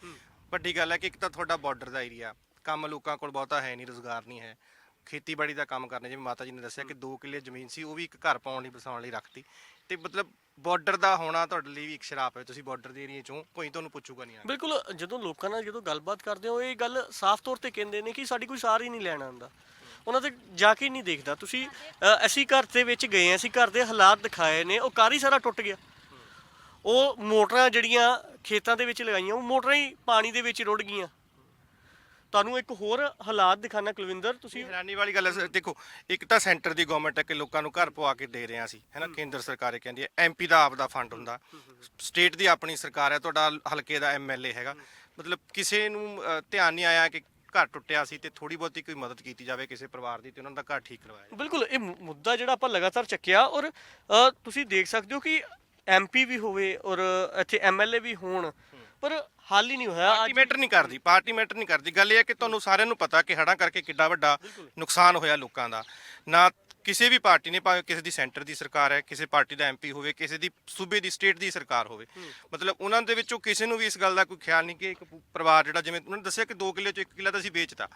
ਵੱਡੀ ਗੱਲ ਹੈ ਕਿ ਇੱਕ ਤਾਂ ਤੁਹਾਡਾ ਬਾਰਡਰ ਦਾ ਏਰੀਆ ਕੰਮ ਲੋਕਾਂ ਕੋਲ ਬਹੁਤਾ ਹੈ ਨਹੀਂ ਰੋਜ਼ਗਾਰ ਨਹੀਂ ਹੈ। ਖੇਤੀਬਾੜੀ ਦਾ ਕੰਮ ਕਰਨੇ ਜਿਵੇਂ ਮਾਤਾ ਜੀ ਨੇ ਦੱਸਿਆ ਕਿ 2 ਕਿੱਲੇ ਜ਼ਮੀਨ ਸੀ ਉਹ ਵੀ ਇੱਕ ਘਰ ਪਾਉਣ ਲਈ ਬਸਾਉਣ ਲਈ ਰੱਖਤੀ। ਤੇ ਮਤਲਬ ਬਾਰਡਰ ਦਾ ਹੋਣਾ ਤੁਹਾਡੇ ਲਈ ਵੀ ਇੱਕ ਸ਼ਰਾਪ ਹੈ ਤੁਸੀਂ ਬਾਰਡਰ ਦੇ ਏਰੀਏ ਚੋਂ ਕੋਈ ਤੁਹਾਨੂੰ ਪੁੱਛੂਗਾ ਨਹੀਂ। ਬਿਲਕੁਲ ਜਦੋਂ ਲੋਕਾਂ ਨਾਲ ਜਦੋਂ ਗੱਲਬਾਤ ਕਰਦੇ ਹੋ ਇਹ ਗੱਲ ਸਾਫ਼ ਤੌਰ ਤੇ ਕਹਿੰਦੇ ਨੇ ਕਿ ਸਾਡੀ ਕੋਈ ਸਾਰ ਹੀ ਨਹੀਂ ਲੈਣ ਆਉਂਦਾ। ਉਹਨਾਂ ਤੇ ਜਾ ਕੇ ਨਹੀਂ ਦੇਖਦਾ। ਤੁਸੀਂ ਅਸੀਂ ਘਰ ਦੇ ਵਿੱਚ ਗਏ ਅਸੀਂ ਘਰ ਦੇ ਹਾਲਾਤ ਦਿਖਾਏ ਨੇ ਉਹ ਘਰ ਹੀ ਸਾਰਾ ਟੁੱਟ ਗਿਆ। ਉਹ ਮੋਟਰਾਂ ਜਿਹੜੀਆਂ ਖੇਤਾਂ ਦੇ ਵਿੱਚ ਲਗਾਈਆਂ ਉਹ ਮੋਟਰਾਂ ਹੀ ਪਾਣੀ ਦੇ ਵਿੱਚ ਰੁੜ ਗਈਆਂ। ਤੁਹਾਨੂੰ ਇੱਕ ਹੋਰ ਹਾਲਾਤ ਦਿਖਾਣਾ ਕੁਲਵਿੰਦਰ ਤੁਸੀਂ ਹੈਰਾਨੀ ਵਾਲੀ ਗੱਲ ਹੈ ਸਰ, ਦੇਖੋ ਇੱਕ ਤਾਂ ਸੈਂਟਰ ਦੀ ਗਵਰਨਮੈਂਟ ਹੈ ਕਿ ਲੋਕਾਂ ਨੂੰ ਘਰ ਪਵਾ ਕੇ ਦੇ ਰਹੇ ਸੀ ਹੈਨਾ ਕੇਂਦਰ ਸਰਕਾਰ ਇਹ ਕਹਿੰਦੀ ਹੈ ਐਮਪੀ ਦਾ ਆਪ ਦਾ ਫੰਡ ਹੁੰਦਾ ਸਟੇਟ ਦੀ ਆਪਣੀ ਸਰਕਾਰ ਹੈ ਤੁਹਾਡਾ ਹਲਕੇ ਦਾ ਐਮਐਲਏ ਹੈਗਾ। ਮਤਲਬ ਕਿਸੇ ਨੂੰ ਅ, ਧਿਆਨ ਨਹੀਂ ਆਇਆ ਕਿ ਘਰ ਟੁੱਟਿਆ ਸੀ ਤੇ ਥੋੜੀ ਬਹੁਤੀ ਕੋਈ ਮਦਦ ਕੀਤੀ ਜਾਵੇ ਕਿਸੇ ਪਰਿਵਾਰ ਦੀ ਤੇ ਉਹਨਾਂ ਦਾ ਘਰ ਠੀਕ ਕਰਵਾਇਆ ਜਾਵੇ। ਬਿਲਕੁਲ ਇਹ ਮੁ- ਮੁੱਦਾ ਜਿਹੜਾ ਆਪਾਂ ਲਗਾਤਾਰ ਚੱਕਿਆ ਔਰ ਅ, ਤੁਸੀਂ ਦੇਖ ਸਕਦੇ ਹੋ ਕਿ ਐਮਪੀ ਵੀ ਹੋਵੇ ਔਰ ਇੱਥੇ ਐਮਐਲਏ ਵੀ ਹੋਣ ਪਰ ਹੱਲ ਹੀ ਨਹੀਂ ਹੋਇਆ ਪਾਰਟੀ ਮੈਟਰ ਨਹੀਂ ਕਰਦੀ ਪਾਰਟੀ ਮੈਟਰ ਨਹੀਂ ਕਰਦੀ। ਗੱਲ ਇਹ ਹੈ ਕਿ ਤੁਹਾਨੂੰ ਸਾਰਿਆਂ ਨੂੰ ਪਤਾ ਕਿ ਹੜਾਂ ਕਰਕੇ ਕਿੱਡਾ ਵੱਡਾ ਨੁਕਸਾਨ ਹੋਇਆ ਲੋਕਾਂ ਦਾ। ਨਾ ਕਿਸੇ ਵੀ ਪਾਰਟੀ ਨੇ ਭਾਵੇਂ ਕਿਸੇ ਦੀ ਸੈਂਟਰ ਦੀ ਸਰਕਾਰ ਹੈ ਕਿਸੇ ਪਾਰਟੀ ਦਾ ਐਮਪੀ ਹੋਵੇ ਕਿਸੇ ਦੀ ਸੂਬੇ ਦੀ ਸਟੇਟ ਦੀ ਸਰਕਾਰ ਹੋਵੇ। ਮਤਲਬ ਉਹਨਾਂ ਦੇ ਵਿੱਚੋਂ ਕਿਸੇ ਨੂੰ ਵੀ ਇਸ ਗੱਲ ਦਾ ਕੋਈ ਖਿਆਲ ਨਹੀਂ ਕਿ ਇੱਕ ਪਰਿਵਾਰ ਜਿਹੜਾ ਜਿਵੇਂ ਉਹਨਾਂ ਨੇ ਦੱਸਿਆ ਕਿ 2 ਕਿੱਲੇ ਚੋਂ 1 ਕਿੱਲਾ ਤਾਂ ਅਸੀਂ ਵੇਚਤਾ।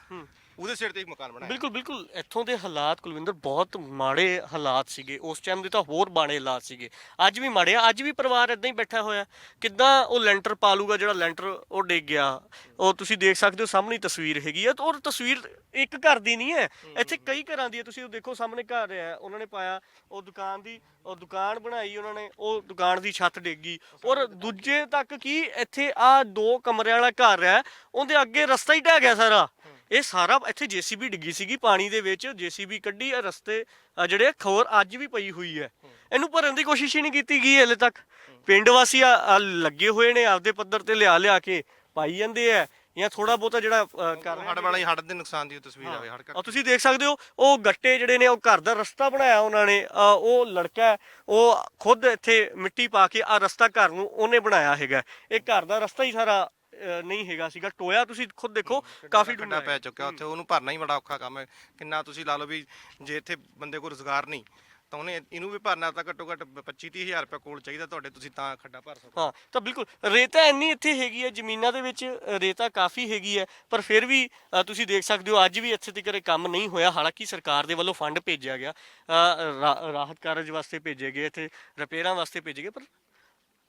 ਉਹਦੇ ਸਿਰ ਤੇ ਇੱਕ ਮਕਾਨ ਬਣਾਇਆ। ਬਿਲਕੁਲ ਬਿਲਕੁਲ। ਇੱਥੋਂ ਦੇ ਹਾਲਾਤ ਕੁਲਵਿੰਦਰ ਬਹੁਤ ਮਾੜੇ ਹਾਲਾਤ ਸੀਗੇ। ਉਸ ਟਾਈਮ ਦੇ ਤਾਂ ਹੋਰ ਮਾੜੇ ਹਾਲਾਤ ਸੀਗੇ। ਅੱਜ ਵੀ ਮਾੜੇ ਆ। ਅੱਜ ਵੀ ਪਰਿਵਾਰ ਇਦਾਂ ਹੀ ਬੈਠਾ ਹੋਇਆ। ਕਿੱਦਾਂ ਉਹ ਲੈਂਟਰ ਪਾ ਲੂਗਾ ਜਿਹੜਾ ਲੈਂਟਰ ਉਹ ਡਿੱਗ ਗਿਆ? ਉਹ ਤੁਸੀਂ ਦੇਖ ਸਕਦੇ ਹੋ ਸਾਹਮਣੇ ਤਸਵੀਰ ਹੈਗੀ ਹੈ ਤੇ ਉਹ ਤਸਵੀਰ ਇੱਕ ਘਰ ਦੀ ਨਹੀਂ ਹੈ। ਇੱਥੇ ਕਈ ਘਰਾਂ ਦੀ ਹੈ ਤੁਸੀਂ ਉਹ ਦੇਖੋ ਸਾਹਮਣੇ ਘਰ ਹੈ ਉਹਨਾਂ ਨੇ ਪਾਇਆ। ਉਹ ਦੁਕਾਨ ਦੀ ਉਹ ਦੁਕਾਨ ਬਣਾਈ ਉਹਨਾਂ ਨੇ। ਉਹ ਦੁਕਾਨ ਦੀ ਛੱਤ ਡਿੱਗੀ ਔਰ ਦੂਜੇ ਤੱਕ ਕੀ ਇੱਥੇ ਆ ਦੋ ਕਮਰਿਆਂ ਵਾਲਾ ਘਰ ਹੈ। ਉਹਦੇ ਅੱਗੇ ਰਸਤਾ ਹੀ ਢਹਿ ਗਿਆ ਸਾਰਾ। ਇਹ ਸਾਰਾ ਇੱਥੇ ਜੀਸੀਬੀ ਡਿੱਗੀ ਸੀਗੀ ਪਾਣੀ ਦੇ ਵਿੱਚ ਜੀਸੀਬੀ ਕੱਢੀ ਆ ਰਸਤੇ ਆ ਜਿਹੜੇ ਖੋਰ ਅੱਜ ਵੀ ਪਈ ਹੋਈ ਹੈ। ਇਹਨੂੰ ਭਰਨ ਦੀ ਕੋਸ਼ਿਸ਼ ਹੀ ਨਹੀਂ ਕੀਤੀ ਗਈ ਹਲੇ ਤੱਕ। ਪਿੰਡ ਵਾਸੀ ਆ- ਲੱਗੇ ਹੋਏ ਨੇ ਆਪਦੇ ਪੱਧਰ ਤੇ ਲਿਆ ਲਿਆ ਕੇ ਪਾਈ ਜਾਂਦੇ ਆ। ਜਾਂ ਥੋੜਾ ਬਹੁਤਾ ਜਿਹੜਾ ਕਰ ਹੜ ਵਾਲਾ ਹੀ ਹੜ ਦੇ ਨੁਕਸਾਨ ਦੀ ਤਸਵੀਰ ਆਵੇ ਹੜ ਆ ਤੁਸੀਂ ਦੇਖ ਸਕਦੇ ਹੋ ਉਹ ਗੱਟੇ ਜਿਹੜੇ ਨੇ ਉਹ ਘਰ ਦਾ ਰਸਤਾ ਬਣਾਇਆ ਉਹਨਾਂ ਨੇ। ਉਹ ਲੜਕਾ ਉਹ ਖੁਦ ਇੱਥੇ ਮਿੱਟੀ ਪਾ ਕੇ ਆ ਰਸਤਾ ਘਰ ਨੂੰ ਉਹਨੇ ਬਣਾਇਆ ਹੈਗਾ। ਇਹ ਘਰ ਦਾ ਰਸਤਾ ਹੀ ਸਾਰਾ ਅ, ਨਹੀਂ ਹੈਗਾ ਸੀਗਾ। ਟੋਇਆ ਤੁਸੀਂ ਖੁਦ ਦੇਖੋ ਕਾਫੀ ਡੂੰਘਾ ਪੈ ਚੁੱਕਿਆ ਉੱਥੇ ਉਹਨੂੰ ਭਰਨਾ ਹੀ ਬੜਾ ਔਖਾ ਕੰਮ ਹੈ। ਕਿੰਨਾ ਤੁਸੀਂ ਲਾ ਲਓ ਵੀ ਜੇ ਇੱਥੇ ਬੰਦੇ ਕੋਲ ਰੋਜ਼ਗਾਰ ਨਹੀਂ ਤਾਂ ਉਹਨੇ ਇਹਨੂੰ ਵੀ ਭਰਨਾ ਤਾਂ ਘੱਟੋ ਘੱਟ 25 30000 ਰੁਪਏ ਕੋਲ ਚਾਹੀਦਾ ਤੁਹਾਡੇ ਤੁਸੀਂ ਤਾਂ ਖੱਡਾ ਭਰ ਸਕੋ। ਹਾਂ ਤਾਂ ਬਿਲਕੁਲ ਰੇਤਾ ਇੰਨੀ ਇੱਥੇ ਹੈਗੀ ਹੈ ਜ਼ਮੀਨਾਂ ਦੇ ਵਿੱਚ ਅ, ਰੇਤਾ ਕਾਫੀ ਹੈਗੀ ਹੈ ਪਰ ਫਿਰ ਵੀ ਅ, ਤੁਸੀਂ ਦੇਖ ਸਕਦੇ ਹੋ ਅੱਜ ਵੀ ਇੱਥੇ ਤੱਕ ਇਹ ਕੰਮ ਨਹੀਂ ਹੋਇਆ। ਹਾਲਾਂਕਿ ਸਰਕਾਰ ਦੇ ਵੱਲੋਂ ਫੰਡ ਭੇਜਿਆ ਗਿਆ ਅ, ਰਾ- ਰਾਹਤ ਕਾਰਜ ਵਾਸਤੇ ਭੇਜੇ ਗਏ ਇੱਥੇ ਰਿਪੇਅਰਾਂ ਵਾਸਤੇ ਭੇਜੇ ਗਏ ਪਰ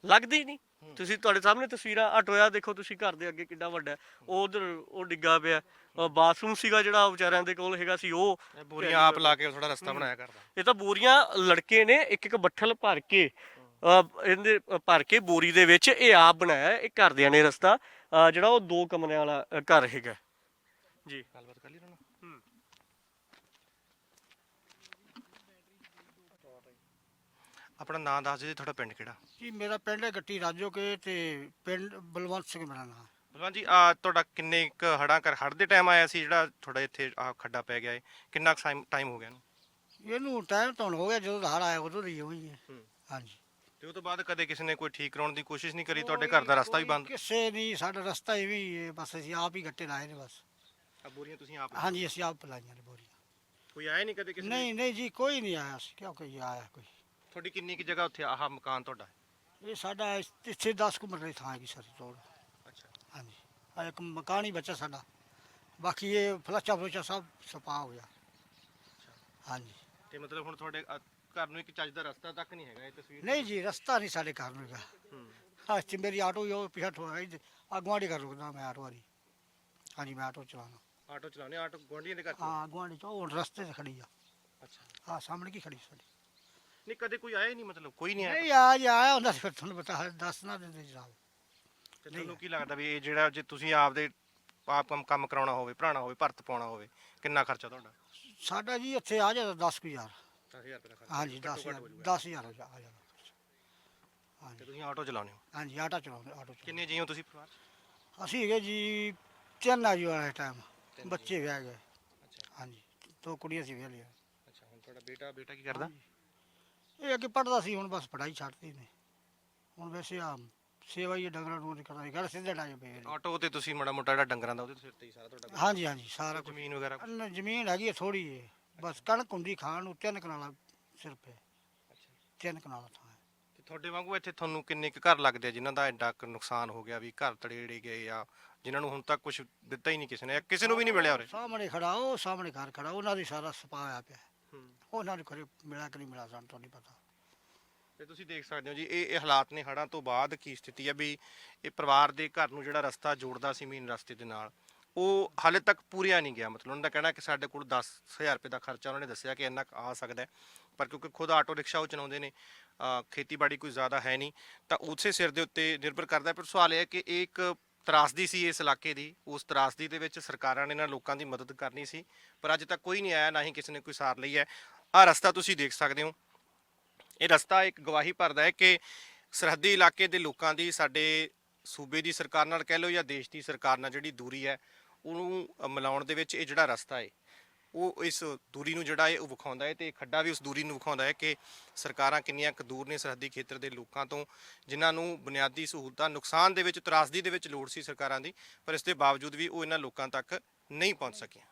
ਲੱਗਦੀ ਨਹੀਂ ਤੁਸੀਂ ਤੁਹਾਡੇ ਸਾਹਮਣੇ ਤਸਵੀਰਾਂ ਆ ਟੋਇਆ ਦੇਖੋ ਤੁਸੀਂ ਘਰ ਦੇ ਅੱਗੇ ਕਿੱਡਾ ਵੱਡਾ। ਹੈ। ਉਹ ਉਧਰ ਉਹ ਡਿੱਗਾ ਪਿਆ। ਅ, ਬਾਥਰੂਮ ਸੀਗਾ ਜਿਹੜਾ ਵਿਚਾਰਿਆਂ ਦੇ ਕੋਲ ਹੈਗਾ ਸੀ ਉਹ। ਇਹ ਬੋਰੀਆਂ ਆਪ ਲਾ ਕੇ ਥੋੜਾ ਰਸਤਾ ਬਣਾਇਆ ਕਰਦਾ ਇਹ ਤਾਂ ਬੋਰੀਆਂ ਲੜਕੇ ਨੇ ਇੱਕ ਇੱਕ ਬੱਠਲ ਭਰ ਕੇ ਇਹਦੇ ਭਰ ਕੇ ਬੋਰੀ ਦੇ ਵਿੱਚ ਇਹ ਆਪ ਬਣਾਇਆ ਹੈ। ਇਹ ਘਰਦਿਆਂ ਨੇ ਰਸਤਾ। ਜਿਹੜਾ ਉਹ ਦੋ ਕਮਰਿਆਂ ਵਾਲਾ ਘਰ ਹੈਗਾ। ਜੀ। ਗੱਲਬਾਤ ਕਰ ਲਈ ਉਹਨਾਂ ਹੂੰ। ਆਪਣਾ ਨਾਮ ਦੱਸ ਦਿਓ ਜੀ ਤੁਹਾਡਾ ਪਿੰਡ ਕਿਹੜਾ? ਜੀ ਮੇਰਾ ਪਿੰਡ ਹੈ ਗੱਟੀ ਰਾਜੋ ਕੇ ਤੇ ਪਿੰਡ ਬਲਵੰਤ ਸਿੰਘ ਮੇਰਾ ਨਾਮ ਬਲਵਾਨ ਜੀ ਆ ਤੁਹਾਡਾ ਕਿੰਨੇ ਇੱਕ ਹੜਾਂ ਕਰ ਹੜ ਦੇ ਟਾਈਮ ਆਇਆ ਸੀ ਜਿਹੜਾ ਤੁਹਾਡਾ ਇੱਥੇ ਆ ਖੱਡਾ ਪੈ ਗਿਆ ਹੈ ਕਿੰਨਾ ਟਾਈਮ ਹੋ ਗਿਆ ਇਹਨੂੰ? ਇਹਨੂੰ ਟਾਈਮ ਤਾਂ ਹੁਣ ਹੋ ਗਿਆ ਜਦੋਂ ਹੜ ਆਇਆ ਉਦੋਂ ਦੀ ਹੋਈ ਹੈ। ਹਾਂਜੀ। ਤੇ ਉਹ ਤੋਂ ਬਾਅਦ ਕਦੇ ਕਿਸੇ ਨੇ ਕੋਈ ਠੀਕ ਕਰਾਉਣ ਦੀ ਕੋਸ਼ਿਸ਼ ਨਹੀਂ ਕਰੀ ਤੁਹਾਡੇ ਘਰ ਦਾ ਰਸਤਾ ਵੀ ਬੰਦ? ਕਿਸੇ ਨਹੀਂ ਸਾਡਾ ਰਸਤਾ ਹੀ ਹੈ ਬਸ ਅਸੀਂ ਆਪ ਹੀ ਗੱਟੇ ਲਾਏ ਨੇ ਬਸ। ਆ ਬੋਰੀਆਂ ਤੁਸੀਂ ਆਪ ਹਾਂਜੀ ਅਸੀਂ ਆਪ ਪਲਾਈਆਂ ਨੇ ਬੋਰੀਆਂ। ਕੋਈ ਆਇਆ ਨਹੀਂ ਕਦੇ ਕਿਸੇ ਨਹੀਂ ਨਹੀਂ ਜੀ ਕੋਈ ਨਹੀਂ ਆਇਆ ਸੀ ਕਿਉਂ ਕੋਈ ਆਇਆ ਕੋਈ। ਤੁਹਾਡੀ ਕਿੰਨੀ ਕੀ ਜਗ੍ਹਾ ਉੱਥੇ ਆਹ ਮਕਾਨ ਤੁਹਾਡਾ? ਇਹ ਸਾਡਾ ਇਸ- ਇੱਥੇ 10 ਕੁ ਮਰਲੇ ਥਾਂ ਹੈਗੀ ਸਾਰੀ ਤੋੜ ਅੱਛਾ। ਹਾਂਜੀ। ਆ ਇੱਕ ਮਕਾਨ ਹੀ ਬਚਾ ਸਾਡਾ। ਬਾਕੀ ਇਹ ਫਲੱਚਾ ਫਲੱਚਾ ਸਭ ਸਪਾ ਹੋ ਗਿਆ। ਹਾਂਜੀ। ਤੇ ਮਤਲਬ ਹੁਣ ਤੁਹਾਡੇ ਅ, ਘਰ ਨੂੰ ਇੱਕ ਚੱਜ ਦਾ ਰਸਤਾ ਤੱਕ ਨਹੀਂ ਹੈਗਾ ਇਹ ਤਸਵੀਰ? ਨਹੀਂ ਜੀ ਰਸਤਾ ਨਹੀਂ ਸਾਡੇ ਘਰ ਨੂੰ ਹੈਗਾ। ਹੂੰ। ਹਾਂ ਤੇ ਮੇਰੀ ਆਟੋ ਹੀ ਉਹ ਪਿਛਾ ਠੋਆ ਅਗਵਾੜੀ ਕਰ ਰੁਕਦਾ ਮੈਂ ਆਟੋ ਵਾਲੀ। ਹਾਂਜੀ ਮੈਂ ਆਟੋ ਚਲਾਉਣਾ ਆਟੋ ਚਲਾਉਨੇ ਆਟੋ ਗੁਆਂਢੀਆਂ ਦੇ ਘਰ ਚ ਹਾਂ ਅਗਵਾੜੀ ਚ ਉਹ ਰਸਤੇ 'ਤੇ ਖੜੀ ਆ। ਅੱਛਾ। ਹਾਂ ਸਾਹਮਣੇ ਕੀ ਖੜੀ ਸਾਡੀ? ਨਹੀਂ ਕਦੇ ਕੋਈ ਆਇਆ ਹੀ ਨਹੀਂ ਮਤਲਬ ਕੋਈ ਨਹੀਂ ਆਇਆ ਨਹੀਂ ਆ ਜੀ ਆਇਆ ਹੁੰਦਾ ਫਿਰ ਤੁਹਾਨੂੰ ਪਤਾ ਦੱਸ ਨਾ ਦਿੰਦੇ ਜਨਾਬ। ਤੇ ਤੁਹਾਨੂੰ ਕੀ ਲੱਗਦਾ ਵੀ ਇਹ ਜਿਹੜਾ ਜੇ ਤੁਸੀਂ ਆਪਦੇ ਆਪ ਕੰਮ ਕੰਮ ਕਰਾਉਣਾ ਹੋਵੇ ਭਰਾਣਾ ਹੋਵੇ ਭਰਤ ਪਾਉਣਾ ਹੋਵੇ ਕਿੰਨਾ ਖਰਚਾ ਤੁਹਾਡਾ? ਸਾਡਾ ਜੀ ਇੱਥੇ ਆ ਜਾਂਦਾ 10 ਕੁ ਹਜ਼ਾਰ। 10000 ਰੁਪਏ ਦਾ ਖਰਚਾ। ਹਾਂਜੀ ਘੱਟੋ 10 ਘੱਟ ਹਜ਼ਾਰ ਹੋ ਜਾਊਗਾ। 10 ਹਜ਼ਾਰ ਹੋ ਜਾ- ਆ ਜਾਂਦਾ ਤੇ ਤੁਸੀਂ ਆਟੋ ਚਲਾਉਂਦੇ ਹੋ? ਹਾਂਜੀ ਆਟੋ ਚਲਾਉਂਦੇ ਆਟੋ ਚਲਾਉਂਦੇ। ਕਿੰਨੇ ਜੀ ਹੋ ਤੁਸੀਂ ਪਰਿਵਾਰ 'ਚ? ਅਸੀਂ ਹੈਗੇ ਜੀ ਤਿੰਨ ਆ ਜੀ ਵਾਲਾ ਟਾਈਮ ਬੱਚੇ ਵਿਆਹ ਗਏ। ਅੱਛਾ। ਹਾਂਜੀ ਦੋ ਕੁੜੀਆਂ ਸੀ ਵਿਆਹ ਲਿਆ ਅੱਛਾ ਹੁਣ ਤੁਹਾਡਾ ਬੇਟਾ ਬੇਟਾ ਕੀ ਕਰਦਾ? ਇਹ ਅੱਗੇ ਪੜਦਾ ਸੀ ਹੁਣ ਬਸ ਪੜਾਈ ਛੱਡਤੀ ਨੇ। ਹੁਣ ਵੈਸੇ ਆ ਸੇਵਾ ਹੀ ਡੰਗਰਾਂ ਨੂੰ ਕਰਦਾ ਘਰ ਸਿੱਧੇ ਡਾਏ ਪਏ ਨੇ। ਆਟੋ ਤੇ ਤੁਸੀਂ ਮਾੜਾ ਮੋਟਾ ਜਿਹੜਾ ਡੰਗਰਾਂ ਦਾ ਉਹਦੇ ਸਿਰ ਤੇ ਹੀ ਸਾਰਾ ਤੁਹਾਡਾ ਹਾਂਜੀ ਹਾਂਜੀ ਸਾਰਾ ਕੁਝ ਜ਼ਮੀਨ ਵਗੈਰਾ ਅੰਨ ਜ਼ਮੀਨ ਹੈਗੀ ਥੋੜੀ ਏ ਬਸ ਕਣਕ ਹੁੰਦੀ ਖਾਣ ਨੂੰ ਤਿੰਨ ਕਨਾਲਾ ਸਿਰਫ ਹੈ ਤਿੰਨ ਕਨਾਲਾ ਥਾਂ ਹੈ। ਤੇ ਤੁਹਾਡੇ ਵਾਂਗੂ ਇੱਥੇ ਤੁਹਾਨੂੰ ਕਿੰਨੇ ਕੁ ਘਰ ਲੱਗਦੇ ਆ ਜਿਨ੍ਹਾਂ ਦਾ ਐਡਾ ਕੁ ਨੁਕਸਾਨ ਹੋ ਗਿਆ ਵੀ ਘਰ ਤੜੇੜੇ ਗਏ ਆ ਜਿਨ੍ਹਾਂ ਨੂੰ ਹੁਣ ਤੱਕ ਕੁਝ ਦਿੱਤਾ ਹੀ ਨਹੀਂ ਕਿਸੇ ਨੇ ਕਿਸੇ ਨੂੰ ਵੀ ਨਹੀਂ ਮਿਲਿਆ ਉਰੇ? ਸਾਹਮਣੇ ਖੜਾ ਉਹ ਸਾਹਮਣੇ ਘਰ ਖੜਾ ਉਹਨਾਂ ਦੀ ਸਾਰਾ ਸਪਾ ਹੋਇਆ ਪਿਆ। ਹੂੰ। ਉਹਨਾਂ ਨੂੰ ਕਰੇ ਮਿਲਿਆ ਕਿ ਨਹੀਂ ਮਿਲਿਆ, ਸਾਨੂੰ ਤਾਂ ਨਹੀਂ ਪਤਾ ਤੇ ਤੁਸੀਂ ਦੇਖ ਸਕਦੇ ਹੋ ਜੀ, ਇਹ ਇਹ ਹਾਲਾਤ ਨੇ ਹੜ੍ਹਾਂ ਤੋਂ ਬਾਅਦ ਕੀ ਸਥਿਤੀ ਹੈ ਵੀ ਇਹ ਪਰਿਵਾਰ ਦੇ ਘਰ ਨੂੰ ਜਿਹੜਾ ਰਸਤਾ ਜੋੜਦਾ ਸੀ ਮੇਨ ਰਸਤੇ ਦੇ ਨਾਲ, ਉਹ ਹਾਲੇ ਤੱਕ ਪੂਰਿਆ ਨਹੀਂ ਗਿਆ ਮਤਲਬ ਉਹਨਾਂ ਦਾ ਕਹਿਣਾ ਕਿ ਸਾਡੇ ਕੋਲ 10000 ਰੁਪਏ ਦਾ ਖਰਚਾ ਉਹਨਾਂ ਨੇ ਦੱਸਿਆ ਕਿ ਇੰਨਾ ਕੁ ਆ ਸਕਦਾ ਹੈ, ਪਰ ਕਿਉਂਕਿ ਖੁਦ ਆਟੋ ਰਿਕਸ਼ਾ ਉਹ ਚਲਾਉਂਦੇ ਨੇ, ਅਹ ਖੇਤੀਬਾੜੀ ਕੋਈ ਜ਼ਿਆਦਾ ਹੈ ਨਹੀਂ, ਤਾਂ ਉਸੇ ਸਿਰ ਦੇ ਉੱਤੇ ਨਿਰਭਰ ਕਰਦਾ ਹੈ। ਪਰ ਸਵਾਲ ਇਹ ਹੈ ਕਿ ਇਹ ਇੱਕ ਤਰਾਸਦੀ ਸੀ ਇਸ ਇਲਾਕੇ ਦੀ, ਉਸ ਤਰਾਸਦੀ ਦੇ ਵਿੱਚ ਸਰਕਾਰਾਂ ਨੇ ਇਹਨਾਂ ਲੋਕਾਂ ਦੀ ਮਦਦ ਕਰਨੀ ਸੀ, ਪਰ ਅੱਜ ਤੱਕ ਕੋਈ ਨਹੀਂ ਆਇਆ, ਨਾ ਹੀ ਕਿਸੇ ਨੇ ਕੋਈ ਸਾਰ ਲਈ ਹੈ। ਆਹ ਰਸਤਾ ਤੁਸੀਂ ਦੇਖ ਸਕਦੇ ਹੋ। ਇਹ ਰਸਤਾ ਇੱਕ ਗਵਾਹੀ ਭਰਦਾ ਹੈ ਕਿ ਸਰਹੱਦੀ ਇਲਾਕੇ ਦੇ ਲੋਕਾਂ ਦੀ, ਸਾਡੇ ਸੂਬੇ ਦੀ ਸਰਕਾਰ ਨਾਲ ਕਹਿ ਲਓ ਜਾਂ ਦੇਸ਼ ਦੀ ਸਰਕਾਰ ਨਾਲ ਜਿਹੜੀ ਦੂਰੀ ਹੈ, ਉਹਨੂੰ ਮਿਲਾਉਣ ਦੇ ਵਿੱਚ ਇਹ ਜਿਹੜਾ ਰਸਤਾ ਹੈ ਉਹ ਇਸ ਦੂਰੀ ਨੂੰ ਜਿਹੜਾ ਹੈ ਉਹ ਵਿਖਾਉਂਦਾ ਹੈ ਤੇ ਇਹ ਖੱਡਾ ਵੀ ਉਸ ਦੂਰੀ ਨੂੰ ਵਿਖਾਉਂਦਾ ਹੈ ਕਿ ਸਰਕਾਰਾਂ ਕਿੰਨੀਆਂ ਕੁ ਦੂਰ ਨੇ ਸਰਹੱਦੀ ਖੇਤਰ ਦੇ ਲੋਕਾਂ ਤੋਂ, ਜਿਨ੍ਹਾਂ ਨੂੰ ਬੁਨਿਆਦੀ ਸਹੂਲਤਾਂ, ਨੁਕਸਾਨ ਦੇ ਵਿੱਚ, ਤਰਾਸਦੀ ਦੇ ਵਿੱਚ ਲੋੜ ਸੀ ਸਰਕਾਰਾਂ ਦੀ, ਪਰ ਇਸ ਦੇ ਬਾਵਜੂਦ ਵੀ ਉਹ ਇਹਨਾਂ ਲੋਕਾਂ ਤੱਕ ਨਹੀਂ ਪਹੁੰਚ ਸਕੀਆਂ।